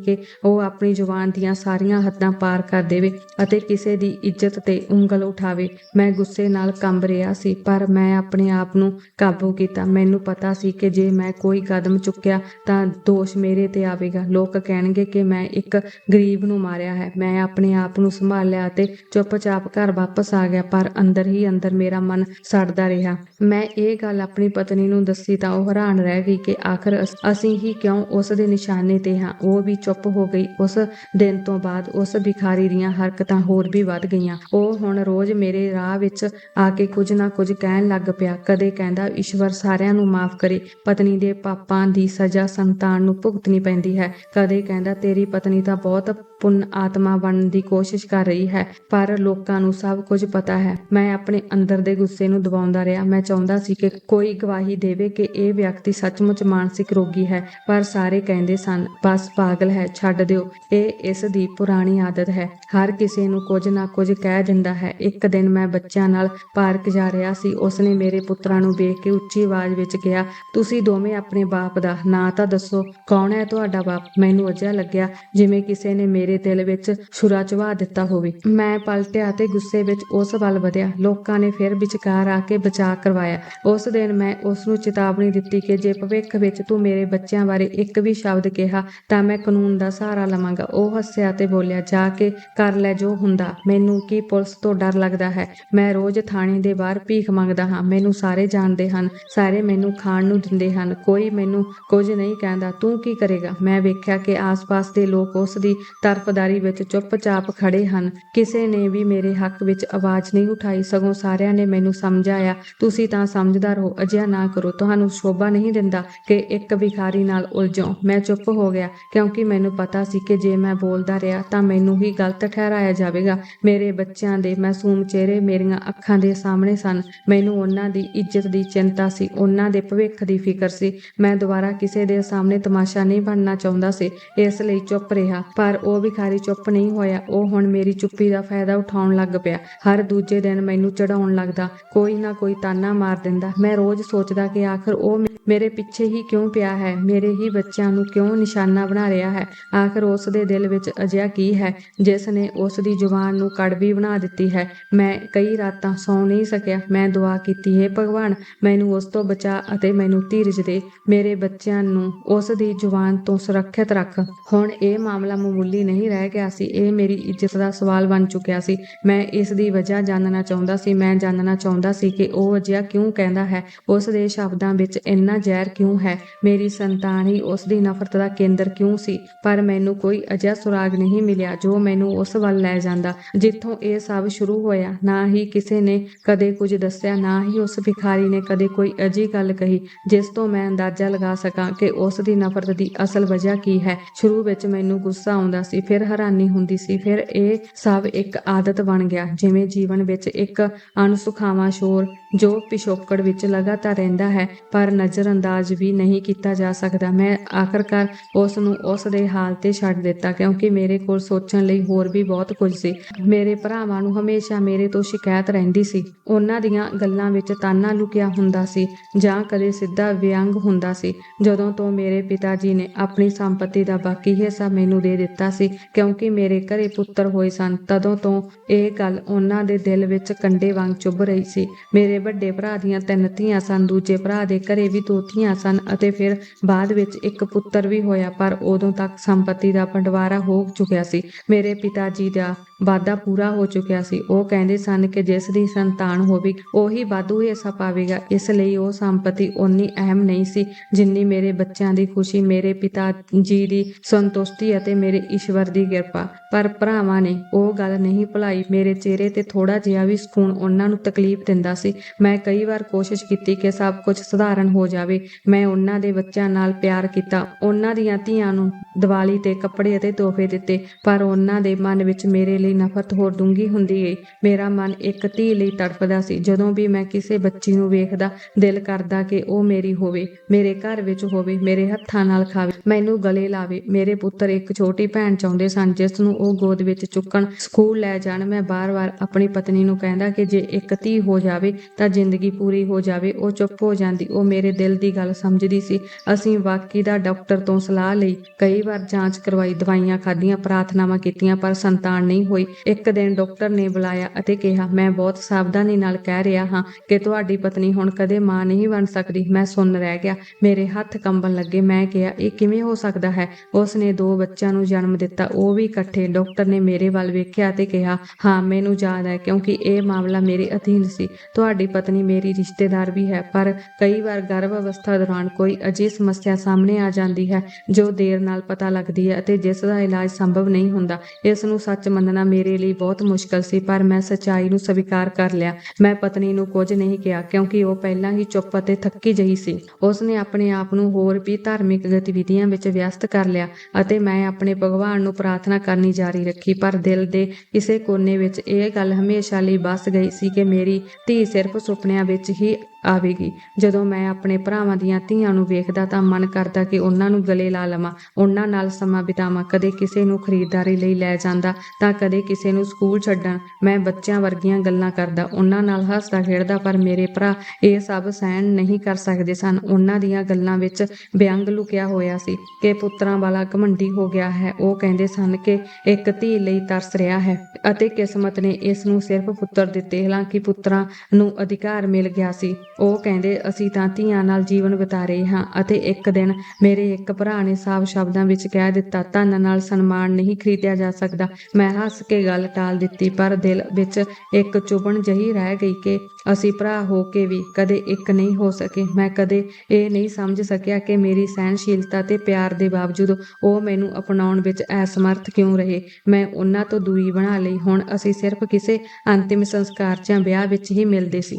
ਕਿ ਉਹ ਆਪਣੀ ਜ਼ੁਬਾਨ ਦੀਆਂ ਸਾਰੀਆਂ ਹੱਦਾਂ ਪਾਰ ਕਰ ਦੇਵੇ ਅਤੇ ਕਿਸੇ ਦੀ ਇੱਜ਼ਤ ਤੇ ਉਂਗਲ ਉਠਾਵੇ। ਮੈਂ ਗੁੱਸੇ ਨਾਲ ਕੰਬ ਰਿਹਾ ਸੀ, ਪਰ ਮੈਂ ਆਪਣੇ ਆਪ ਨੂੰ ਕਾਬੂ ਕੀਤਾ। ਮੈਨੂੰ ਪਤਾ ਸੀ ਕਿ ਜੇ ਮੈਂ ਕੋਈ ਕਦਮ ਚੁੱਕਿਆ ਤਾਂ ਦੋਸ਼ ਮੇਰੇ ਤੇ ਆਵੇਗਾ। ਲੋਕ ਕਹਿਣਗੇ ਕਿ ਮੈਂ ਇੱਕ ਗਰੀਬ ਨੂੰ ਮਾਰਿਆ ਹੈ। ਮੈਂ ਆਪਣੇ ਆਪ ਨੂੰ ਸੰਭਾਲਿਆ ਅਤੇ ਚੁੱਪਚਾਪ ਘਰ ਵਾਪਸ ਆ ਗਿਆ, ਪਰ ਅੰਦਰ ਹੀ ਅੰਦਰ ਮੇਰਾ ਮਨ ਸੜਦਾ ਰਿਹਾ। ਮੈਂ ਇਹ ਗੱਲ ਆਪਣੀ ਪਤਨੀ ਨੂੰ ਦੱਸੀ ਤਾਂ ਉਹ ਹੈਰਾਨ ਰਹਿ ਗਈ ਕਿ ਆਖਰ ਅਸੀਂ ਹੀ ਕਿਉਂ ਉਸ ਦੇ ਨਿਸ਼ਾਨੇ ਤੇ ਹਾਂ? ਉਹ ਵੀ ਚੁੱਪ ਹੋ ਗਈ। ਉਸ ਦਿਨ ਤੋਂ ਬਾਅਦ ਉਸ ਭਿਖਾਰੀ ਦੀਆਂ ਹਰਕਤਾਂ ਹੋਰ ਵੀ ਵੱਧ ਗਈਆਂ। ਉਹ ਹੁਣ ਰੋਜ਼ ਮੇਰੇ ਰਾਹ ਵਿੱਚ ਆ ਕੇ ਕੁਝ ਨਾ ਕੁਝ ਕਹਿਣ ਲੱਗ ਪਿਆ। ਕਦੇ ਕਹਿੰਦਾ, ਈਸ਼ਵਰ, ਸਾਰਿਆਂ ਨੂੰ ਮਾਫ ਕਰੇ। ਪਤਨੀ ਦੇ ਪਾਪਾਂ ਦੀ ਸਜ਼ਾ ਸੰਤਾਨ ਨੂੰ ਭੁਗਤਣੀ ਪੈਂਦੀ ਹੈ। ਕਦੇ ਕਹਿੰਦਾ, ਤੇਰੀ ਪਤਨੀ ਤਾਂ ਬਹੁਤ ਪੁੰਨ ਆਤਮਾ ਬਣਨ ਦੀ ਕੋਸ਼ਿਸ਼ ਕਰ ਰਹੀ ਹੈ, ਪਰ ਲੋਕਾਂ ਨੂੰ ਸਭ ਕੁਝ ਪਤਾ ਹੈ। ਮੈਂ ਆਪਣੇ ਅੰਦਰ ਦੇ ਗੁੱਸੇ ਨੂੰ ਦਬਾਉਂਦਾ ਰਿਹਾ। ਮੈਂ ਚਾਹੁੰਦਾ ਸੀ ਕਿ ਕੋਈ ਗਵਾਹੀ ਦੇਵੇ ਕਿ ਇਹ ਵਿਅਕਤੀ ਸੱਚਮੁੱਚ ਮਾਨਸਿਕ ਰੋਗੀ ਹੈ, ਪਰ ਸਾਰੇ ਕਹਿੰਦੇ ਸਨ, ਬਸ ਪਾਗਲ ਹੈ, ਛੱਡ ਦਿਓ। ਇਹ ਇਸ ਦੀ ਪੁਰਾਣੀ ਆਦਤ ਹੈ। ਹਰ ਕਿਸੇ ਨੂੰ ਕੁਝ ਨਾ ਕੁਝ ਕਹਿ ਦਿੰਦਾ ਹੈ। ਇੱਕ ਦਿਨ ਮੈਂ ਬੱਚਿਆਂ ਨਾਲ ਪਾਰਕ ਜਾ ਰਿਹਾ ਸੀ, ਉਸਨੇ ਮੇਰੇ ਪੁੱਤਰਾਂ ਨੂੰ ਵੇਖ ਕੇ ਉੱਚੀ ਆਵਾਜ਼ ਵਿੱਚ ਕਿਹਾ, ਤੁਸੀਂ ਦੋਵੇਂ ਆਪਣੇ ਬਾਪ ਦਾ ਨਾਂ ਤਾਂ ਦੱਸੋ, ਕੌਣ ਹੈ ਤੁਹਾਡਾ ਬਾਪ? ਮੈਨੂੰ ਅਜਿਹਾ ਲੱਗਿਆ ਜਿਵੇਂ ਕਿਸੇ ਨੇ ਮੇਰੇ ਦਿਲ ਵਿੱਚ ਛੁਰਾ ਚਵਾ ਦਿੱਤਾ ਹੋਵੇ। ਮੈਂ ਪਲਟਿਆ ਤੇ ਗੁੱਸੇ ਵਿੱਚ ਉਸ ਵੱਲ ਵਧਿਆ। ਲੋਕਾਂ ਨੇ ਫਿਰ ਵਿਚਕਾਰ ਆ ਕੇ ਬਚਾਅ ਕਰਵਾਇਆ। ਉਸ ਦਿਨ ਮੈਂ ਉਸ ਨੂੰ ਚੇਤਾਵਨੀ ਦਿੱਤੀ ਕਿ ਜੇ ਭਵਿੱਖ ਵਿੱਚ ਤੂੰ ਮੇਰੇ ਬੱਚਿਆਂ ਬਾਰੇ ਇੱਕ ਵੀ ਸ਼ਬਦ ਕਿਹਾ, ਤਾਂ ਮੈਂ ਕਾਨੂੰਨ ਦਾ ਸਹਾਰਾ ਲਵਾਂਗਾ। ਉਹ ਹੱਸਿਆ ਤੇ ਬੋਲਿਆ, ਜਾ ਕੇ ਕਰ ਲੈ ਜੋ ਹੁੰਦਾ। ਮੈਨੂੰ ਕੀ ਪੁਲਿਸ ਤੋਂ ਡਰ ਲੱਗਦਾ ਹੈ। ਮੈਂ ਰੋਜ਼ ਥਾਣੇ ਦੇ ਬਾਹਰ ਭੀਖ ਮੰਗਦਾ ਹਾਂ। ਮੈਨੂੰ ਸਾਰੇ ਜਾਣਦੇ ਹਨ। ਸਾਰੇ ਮੈਨੂੰ ਖਾਣ ਨੂੰ ਦਿੰਦੇ ਹਨ। ਕੋਈ ਮੈਨੂੰ ਕੁਝ ਨਹੀਂ ਕਹਿੰਦਾ, ਤੂੰ ਕੀ ਕਰੇਗਾ? ਮੈਂ ਵੇਖਿਆ ਕਿ ਆਸ-ਪਾਸ ਦੇ ਲੋਕ ਉਸ ਦੀ ਤਰਫਦਾਰੀ ਵਿੱਚ ਚੁੱਪਚਾਪ ਖੜੇ ਹਨ। ਕਿਸੇ ਨੇ ਵੀ ਮੇਰੇ ਹੱਕ ਵਿੱਚ ਆਵਾਜ਼ ਨਹੀਂ ਉਠਾਈ। ਸਗੋਂ ਸਾਰਿਆਂ ਨੇ ਮੈਨੂੰ ਸਮਝਾਇਆ, ਤੁਸੀਂ ਤਾਂ ਸਮਝਦਾਰ ਹੋ ਅਜਿਹਾ ਨਾ ਕਰੋ। ਤੁਹਾਨੂੰ ਸ਼ੋਭਾ ਨਹੀਂ ਦਿੰਦਾ ਕਿ ਇੱਕ ਵਿਖਾਰੀ ਨਾਲ ਉਲਝੋ। ਮੈਂ ਚੁੱਪ ਹੋ ਗਿਆ, ਕਿਉਂਕਿ ਮੈਨੂੰ ਪਤਾ ਸੀ ਕਿ ਜੇ ਮੈਂ ਬੋਲਦਾ ਰਿਹਾ ਤਾਂ ਮੈਨੂੰ ਹੀ ਗਲਤ ਠਹਿਰਾਇਆ ਜਾਵੇਗਾ। ਮੇਰੇ ਬੱਚਿਆਂ ਦੇ ਮੈਂ ਮਾਸੂਮ ਚਿਹਰੇ ਮੇਰੀਆਂ ਅੱਖਾਂ ਦੇ ਸਾਹਮਣੇ ਸਨ। ਮੈਨੂੰ ਉਹਨਾਂ ਦੀ ਇੱਜ਼ਤ ਦੀ ਚਿੰਤਾ ਸੀ, ਉਹਨਾਂ ਦੇ ਭਵਿੱਖ ਦੀ ਫਿਕਰ ਸੀ। ਮੈਂ ਦੁਬਾਰਾ ਕਿਸੇ ਦੇ ਸਾਹਮਣੇ ਤਮਾਸ਼ਾ ਨਹੀਂ ਬਣਨਾ ਚਾਹੁੰਦਾ ਸੀ, ਇਸ ਲਈ ਚੁੱਪ ਰਿਹਾ। ਪਰ ਉਹ ਵਿਖਾਰੀ ਚੁੱਪ ਨਹੀਂ ਹੋਇਆ, ਉਹ ਹੁਣ ਮੇਰੀ ਚੁੱਪੀ ਦਾ ਫਾਇਦਾ ਉਠਾਉਣ ਲੱਗ ਪਿਆ। ਹਰ ਦੂਜੇ ਦਿਨ ਮੈਨੂੰ ਚੜਾਉਣ ਲੱਗਦਾ, ਕੋਈ ਨਾ ਕੋਈ ਤਾਨਾ ਮਾਰ ਦਿੰਦਾ। ਮੈਂ ਰੋਜ਼ ਸੋਚਦਾ ਕਿ ਆਖਰ ਉਹ ਮੇਰੇ ਪਿੱਛੇ ਹੀ ਕਿਉਂ ਪਿਆ ਹੈ, ਮੇਰੇ ਹੀ ਬੱਚਿਆਂ ਨੂੰ ਕਿਉਂ ਨਿਸ਼ਾਨਾ ਬਣਾ ਰਿਹਾ ਹੈ? ਆਖਰ ਉਸ ਦੇ ਦਿਲ ਵਿੱਚ ਅਜਿਹਾ ਕੀ ਹੈ, ਜਿਸ ਨੇ ਉਸ ਦੀ ਜ਼ੁਬਾਨ ਨੂੰ ਕੜਵੀ ਬਣਾ ਦਿੱਤੀ ਹੈ? ਮੈਂ ਕਈ ਰਾਤਾਂ ਸੌ ਨਹੀਂ ਸਕਿਆ। ਮੈਂ ਦੁਆ ਕੀਤੀ, ਹੈ ਭਗਵਾਨ, ਮੈਨੂੰ ਉਸ ਤੋਂ ਬਚਾ ਅਤੇ ਮੈਨੂੰ ਧੀਰਜ ਦੇ। ਮੇਰੇ ਬੱਚਿਆਂ ਨੂੰ ਉਸ ਦੀ ਜ਼ੁਬਾਨ ਤੋਂ ਸੁਰੱਖਿਅਤ ਰੱਖ। ਹੁਣ ਇਹ ਮਾਮਲਾ ਮਾਮੂਲੀ ਨਹੀਂ ਰਹਿ ਗਿਆ ਸੀ। ਇਹ ਮੇਰੀ ਇੱਜ਼ਤ ਦਾ ਸਵਾਲ ਬਣ ਚੁੱਕਿਆ ਸੀ। ਮੈਂ ਇਸ ਦੀ ਵਜ੍ਹਾ ਜਾਣਨਾ ਚਾਹੁੰਦਾ ਸੀ। ਮੈਂ ਜਾਣਨਾ ਚਾਹੁੰਦਾ ਸੀ ਕਿ ਉਹ ਅਜਿਹਾ ਕਿਉਂ ਕਹਿੰਦਾ ਹੈ? ਉਸ ਦੇ ਸ਼ਬਦਾਂ ਵਿੱਚ ਇੰਨਾ ਜ਼ਹਿਰ ਕਿਉਂ ਹੈ? ਮੇਰੀ ਸੰਤਾਨ ਹੀ ਉਸ ਦੀ ਨਫ਼ਰਤ ਦਾ ਕੇਂਦਰ ਕਿਉਂ ਸੀ? ਪਰ ਮੈਨੂੰ ਕੋਈ ਅਜਿਹਾ ਸੁਰਾਗ ਨਹੀਂ ਮਿਲਿਆ ਜੋ ਮੈਨੂੰ ਉਸ ਵੱਲ ਲੈ ਜਾਂਦਾ। ਜਿੱਥੋਂ ਇਹ ਸਭ ਸ਼ੁਰੂ ਹੋਇਆ। ਨਾ ਹੀ ਕਿਸੇ ਨੇ ਕਦੇ ਕੁਝ ਦੱਸਿਆ, ਨਾ ਹੀ ਉਸ ਭਿਖਾਰੀ ਨੇ ਕਦੇ ਕੋਈ ਅਜੀ ਗੱਲ ਕਹੀ, ਜਿਸ ਤੋਂ ਮੈਂ ਅੰਦਾਜ਼ਾ ਲਗਾ ਸਕਾਂ ਕਿ ਉਸ ਦੀ ਨਫ਼ਰਤ ਦੀ ਅਸਲ ਵਜ੍ਹਾ ਕੀ ਹੈ। ਸ਼ੁਰੂ ਵਿੱਚ ਮੈਨੂੰ ਗੁੱਸਾ ਆਉਂਦਾ ਸੀ, ਫਿਰ ਹੈਰਾਨੀ ਹੁੰਦੀ ਸੀ, ਫਿਰ ਇਹ ਸਭ ਇੱਕ ਆਦਤ ਬਣ ਗਿਆ, ਜਿਵੇਂ ਜੀਵਨ ਵਿੱਚ ਇੱਕ ਅਣਸੁਖਾਵਾਂ ਸ਼ੋਰ ਜੋ ਪਿਛੋਕੜ ਵਿੱਚ ਲਗਾਤਾਰ ਰਹਿੰਦਾ ਹੈ, ਪਰ ਨਜ਼ਰਅੰਦਾਜ਼ ਵੀ ਨਹੀਂ ਕੀਤਾ ਜਾ ਸਕਦਾ। ਮੈਂ ਆਖਰਕਾਰ ਉਸ ਨੂੰ ਉਸ ਦੇ ਹਾਲ ਤੇ ਛੱਡ ਦਿੱਤਾ, ਕਿਉਂਕਿ ਮੇਰੇ ਕੋਲ ਸੋਚਣ ਲਈ ਹੋਰ ਵੀ ਬਹੁਤ ਕੁਝ ਸੀ। ਮੇਰੇ ਭਰਾਵਾਂ ਨੂੰ ਹਮੇਸ਼ਾ ਮੇਰੇ ਤੋਂ ਸ਼ਿਕਾਇਤ ਰਹਿੰਦੀ ਸੀ। ਉਹਨਾਂ ਦੀਆਂ ਗੱਲਾਂ ਵਿੱਚ ਤਾਨਾ ਲੁਕਿਆ ਹੁੰਦਾ ਸੀ, ਜਾਂ ਕਦੇ ਸਿੱਧਾ ਵਿਅੰਗ ਹੁੰਦਾ ਸੀ। ਜਦੋਂ ਤੋਂ ਮੇਰੇ ਪਿਤਾ ਜੀ ਨੇ ਆਪਣੀ ਸੰਪਤੀ ਦਾ ਬਾਕੀ ਹਿੱਸਾ ਮੈਨੂੰ ਦੇ ਦਿੱਤਾ ਸੀ, ਕਿਉਂਕਿ ਮੇਰੇ ਘਰੇ ਪੁੱਤਰ ਹੋਏ ਸਨ, ਤਦੋਂ ਤੋਂ ਇਹ ਗੱਲ ਉਹਨਾਂ ਦੇ ਦਿਲ ਵਿੱਚ ਕੰਡੇ ਵਾਂਗ ਚੁੱਭ ਰਹੀ ਸੀ। ਮੇਰੇ ਵੱਡੇ ਭਰਾ ਦੀਆਂ ਤਿੰਨ ਧੀਆਂ ਸਨ, ਦੂਜੇ ਭਰਾ ਦੇ ਘਰੇ ਵੀ ਦੋ ਧੀਆਂ ਸਨ ਅਤੇ ਫਿਰ ਬਾਅਦ ਵਿੱਚ ਇੱਕ ਪੁੱਤਰ ਵੀ ਹੋਇਆ, ਪਰ ਉਦੋਂ ਤੱਕ ਸੰਪਤੀ ਦਾ ਬੰਡਵਾਰਾ ਹੋ ਚੁੱਕਿਆ ਸੀ। ਮੇਰੇ ਪਿਤਾ ਜੀ ਦਾ ਵਾਅਦਾ ਪੂਰਾ ਹੋ ਚੁੱਕਿਆ ਸੀ। ਉਹ ਕਹਿੰਦੇ ਸਨ ਕਿ ਜਿਸ ਦੀ ਸੰਤਾਨ ਹੋਵੇ, ਉਹੀ ਵਾਧੂ ਹਿੱਸਾ ਪਾਵੇਗਾ। ਇਸ ਲਈ ਉਹ ਸੰਪਤੀ ਓਨੀ ਅਹਿਮ ਨਹੀਂ ਸੀ ਜਿੰਨੀ ਮੇਰੇ ਬੱਚਿਆਂ ਦੀ ਖੁਸ਼ੀ, ਮੇਰੇ ਪਿਤਾ ਜੀ ਦੀ ਸੰਤੁਸ਼ਟੀ ਅਤੇ ਮੇਰੇ ਈਸ਼ਵਰ ਦੀ ਕਿਰਪਾ। ਪਰ ਭਰਾਵਾਂ ਨੇ ਉਹ ਗੱਲ ਨਹੀਂ ਭੁਲਾਈ। ਮੇਰੇ ਚਿਹਰੇ ਤੇ ਥੋੜਾ ਜਿਹਾ ਵੀ ਸਕੂਨ ਉਹਨਾਂ ਨੂੰ ਤਕਲੀਫ ਦਿੰਦਾ ਸੀ। ਮੈਂ ਕਈ ਵਾਰ ਕੋਸ਼ਿਸ਼ ਕੀਤੀ ਕਿ ਸਭ ਕੁਝ ਸਧਾਰਨ ਹੋ ਜਾਵੇ। ਮੈਂ ਉਹਨਾਂ ਦੇ ਬੱਚਿਆਂ ਨਾਲ ਪਿਆਰ ਕੀਤਾ। ਉਹਨਾਂ ਦੀਆਂ ਧੀਆਂ ਨੂੰ ਦੀਵਾਲੀ ਤੇ ਕੱਪੜੇ ਅਤੇ ਤੋਹਫੇ ਦਿੱਤੇ, ਪਰ ਉਹਨਾਂ ਦੇ ਮਨ ਵਿੱਚ ਮੇਰੇ ਲਈ ਲਈ ਨਫ਼ਰਤ ਹੋਰ ਡੂੰਘੀ ਹੁੰਦੀ ਗਈ ਮੇਰਾ ਮਨ ਇੱਕ ਧੀ ਲਈ ਤੜਫਦਾ ਸੀ। ਜਦੋਂ ਵੀ ਮੈਂ ਕਿਸੇ ਬੱਚੀ ਨੂੰ ਵੇਖਦਾ, ਦਿਲ ਕਰਦਾ ਕਿ ਉਹ ਮੇਰੀ ਹੋਵੇ, ਮੇਰੇ ਘਰ ਵਿੱਚ ਹੋਵੇ, ਮੇਰੇ ਹੱਥਾਂ ਨਾਲ ਖਾਵੇ, ਮੈਨੂੰ ਗਲੇ ਲਾਵੇ। ਮੇਰੇ ਪੁੱਤਰ ਇੱਕ ਛੋਟੀ ਭੈਣ ਚਾਹੁੰਦੇ ਸਨ, ਜਿਸ ਨੂੰ ਉਹ ਗੋਦ ਵਿੱਚ ਚੁੱਕਣ, ਸਕੂਲ ਲੈ ਜਾਣ। ਮੈਂ ਬਾਰ-ਬਾਰ ਆਪਣੀ ਪਤਨੀ ਨੂੰ ਕਹਿੰਦਾ ਕਿ ਜੇ ਇੱਕ ਧੀ ਹੋ ਜਾਵੇ, ਤਾਂ ਜ਼ਿੰਦਗੀ ਪੂਰੀ ਹੋ ਜਾਵੇ। ਉਹ ਚੁੱਪ ਹੋ ਜਾਂਦੀ। ਉਹ ਮੇਰੇ ਦਿਲ ਦੀ ਗੱਲ ਸਮਝਦੀ ਸੀ। ਅਸੀਂ ਵਾਕੀ ਦਾ ਡਾਕਟਰ ਤੋਂ ਸਲਾਹ ਲਈ। ਕਈ ਵਾਰ ਜਾਂਚ ਕਰਵਾਈ, ਦਵਾਈਆਂ, ਖਾਧੀਆਂ, ਪ੍ਰਾਰਥਨਾਵਾਂ ਕੀਤੀਆਂ, ਪਰ ਸੰਤਾਨ ਨਹੀਂ ਹੋਈ। ਇੱਕ ਦਿਨ ਡਾਕਟਰ ਨੇ ਬੁਲਾਇਆ ਅਤੇ ਕਿਹਾ, ਮੈਂ ਬਹੁਤ ਸਾਵਧਾਨੀ ਨਾਲ ਕਹਿ ਰਿਹਾ ਹਾਂ ਕਿ ਤੁਹਾਡੀ ਪਤਨੀ ਹੁਣ ਕਦੇ ਮਾਂ ਨਹੀਂ ਬਣ ਸਕਦੀ। ਮੈਂ ਸੁੰਨ ਰਹਿ ਗਿਆ। ਮੇਰੇ ਹੱਥ ਕੰਬਣ ਲੱਗੇ। ਮੈਂ ਕਿਹਾ, ਇਹ ਕਿਵੇਂ ਹੋ ਸਕਦਾ ਹੈ? ਉਸ ਨੇ ਦੋ ਬੱਚਿਆਂ ਨੂੰ ਜਨਮ ਦਿੱਤਾ। ਉਹ ਵੀ ਇਕੱਠੇ। ਡਾਕਟਰ ਨੇ ਮੇਰੇ ਵੱਲ ਵੇਖਿਆ ਤੇ ਕਿਹਾ, ਹਾਂ, ਮੈਨੂੰ ਯਾਦ ਹੈ ਕਿਉਂਕਿ ਇਹ ਮਾਮਲਾ ਮੇਰੇ ਅਧੀਨ ਸੀ। ਤੁਹਾਡੀ ਪਤਨੀ ਮੇਰੀ ਰਿਸ਼ਤੇਦਾਰ ਵੀ ਹੈ, ਪਰ ਕਈ ਵਾਰ ਗਰਭ ਅਵਸਥਾ ਦੌਰਾਨ ਕੋਈ ਅਜਿਹੀ ਸਮੱਸਿਆ ਸਾਹਮਣੇ ਆ ਜਾਂਦੀ ਹੈ ਜੋ ਦੇਰ ਨਾਲ ਪਤਾ ਲੱਗਦੀ ਹੈ ਅਤੇ ਜਿਸ ਦਾ ਇਲਾਜ ਸੰਭਵ ਨਹੀਂ ਹੁੰਦਾ, ਇਸ ਨੂੰ ਸੱਚ ਮੰਨਣਾ ਮੇਰੇ ਲਈ ਬਹੁਤ ਮੁਸ਼ਕਲ ਸੀ, ਪਰ ਮੈਂ ਸੱਚਾਈ ਨੂੰ ਸਵੀਕਾਰ ਕਰ ਲਿਆ। ਮੈਂ ਪਤਨੀ ਨੂੰ ਕੁਝ ਨਹੀਂ ਕਿਹਾ, ਕਿਉਂਕਿ ਉਹ ਪਹਿਲਾਂ ਹੀ ਚੁੱਪ ਅਤੇ ਥੱਕੀ ਜਹੀ ਸੀ। ਉਸ ਨੇ ਆਪਣੇ ਆਪ ਨੂੰ ਹੋਰ ਵੀ ਧਾਰਮਿਕ ਗਤੀਵਿਧੀਆਂ ਵਿੱਚ ਵਿਅਸਤ ਕਰ ਲਿਆ ਅਤੇ ਮੈਂ ਆਪਣੇ ਭਗਵਾਨ ਨੂੰ ਪ੍ਰਾਰਥਨਾ ਕਰਨੀ ਜਾਰੀ ਰੱਖੀ, ਪਰ ਦਿਲ ਦੇ ਕਿਸੇ ਕੋਨੇ ਵਿੱਚ ਇਹ ਗੱਲ ਹਮੇਸ਼ਾ ਲਈ ਬਸ ਗਈ ਸੀ ਕਿ ਮੇਰੀ ਧੀ ਸਿਰਫ ਸੁਪਨਿਆਂ ਵਿੱਚ ਹੀ ਆਵੇਗੀ। ਜਦੋਂ ਮੈਂ ਆਪਣੇ ਭਰਾਵਾਂ ਦੀਆਂ ਧੀਆਂ ਨੂੰ ਵੇਖਦਾ ਤਾਂ ਮਨ ਕਰਦਾ ਕਿ ਉਹਨਾਂ ਨੂੰ ਗਲੇ ਲਾ ਲਵਾਂ। ਉਹਨਾਂ ਨਾਲ ਸਮਾਂ ਬਿਤਾਵਾਂ। ਕਦੇ ਕਿਸੇ ਨੂੰ ਖਰੀਦਦਾਰੀ ਲਈ ਲੈ ਜਾਂਦਾ ਤਾਂ ਕਦੇ ਕਿਸੇ ਨੂੰ ਸਕੂਲ ਛੱਡਣ। ਮੈਂ ਬੱਚਿਆਂ ਵਰਗੀਆਂ ਗੱਲਾਂ ਕਰਦਾ। ਉਹਨਾਂ ਨਾਲ ਹੱਸਦਾ ਖੇਡਦਾ, ਪਰ ਮੇਰੇ ਭਰਾ ਇਹ ਸਭ ਸਹਿਣ ਨਹੀਂ ਕਰ ਸਕਦੇ ਸਨ। ਉਹਨਾਂ ਦੀਆਂ ਗੱਲਾਂ ਵਿੱਚ ਵਿਅੰਗ ਲੁਕਿਆ ਹੋਇਆ ਸੀ ਕਿ ਪੁੱਤਰਾਂ ਵਾਲਾ ਘਮੰਡੀ ਹੋ ਗਿਆ ਹੈ। ਉਹ ਕਹਿੰਦੇ ਸਨ ਕਿ ਇੱਕ ਧੀ ਲਈ ਤਰਸ ਰਿਹਾ ਹੈ ਅਤੇ ਕਿਸਮਤ ਨੇ ਇਸ ਨੂੰ ਸਿਰਫ ਪੁੱਤਰ ਦਿੱਤੇ। ਹਾਲਾਂਕਿ ਪੁੱਤਰਾਂ ਨੂੰ ਅਧਿਕਾਰ ਮਿਲ ਗਿਆ ਸੀ। ਉਹ ਕਹਿੰਦੇ, ਅਸੀਂ ਤਾਂ ਧੀਆਂ ਨਾਲ ਜੀਵਨ ਬਿਤਾ ਰਹੇ ਹਾਂ ਅਤੇ ਇੱਕ ਦਿਨ ਮੇਰੇ ਇੱਕ ਭਰਾ ਨੇ ਸਾਫ਼ ਸ਼ਬਦਾਂ ਵਿੱਚ ਕਹਿ ਦਿੱਤਾ, ਧਨ ਨਾਲ ਸਨਮਾਨ ਨਹੀਂ ਖਰੀਦਿਆ ਜਾ ਸਕਦਾ। ਮੈਂ ਹੱਸ ਕੇ ਗੱਲ ਟਾਲ ਦਿੱਤੀ, ਪਰ ਦਿਲ ਵਿੱਚ ਇੱਕ ਚੁਭਣ ਜਹੀ ਰਹਿ ਗਈ ਕਿ ਅਸੀਂ ਭਰਾ ਹੋ ਕੇ ਵੀ ਕਦੇ ਇੱਕ ਨਹੀਂ ਹੋ ਸਕੇ। ਮੈਂ ਕਦੇ ਇਹ ਨਹੀਂ ਸਮਝ ਸਕਿਆ ਕਿ ਮੇਰੀ ਸਹਿਨਸ਼ੀਲਤਾ ਤੇ ਪਿਆਰ ਦੇ ਬਾਵਜੂਦ ਉਹ ਮੈਨੂੰ ਅਪਣਾਉਣ ਵਿੱਚ ਅਸਮਰਥ ਕਿਉਂ ਰਹੇ। ਮੈਂ ਉਹਨਾਂ ਤੋਂ ਦੂਰੀ ਬਣਾ ਲਈ। ਹੁਣ ਅਸੀਂ ਸਿਰਫ ਕਿਸੇ ਅੰਤਿਮ ਸੰਸਕਾਰ ਜਾਂ ਵਿਆਹ ਵਿੱਚ ਹੀ ਮਿਲਦੇ ਸੀ।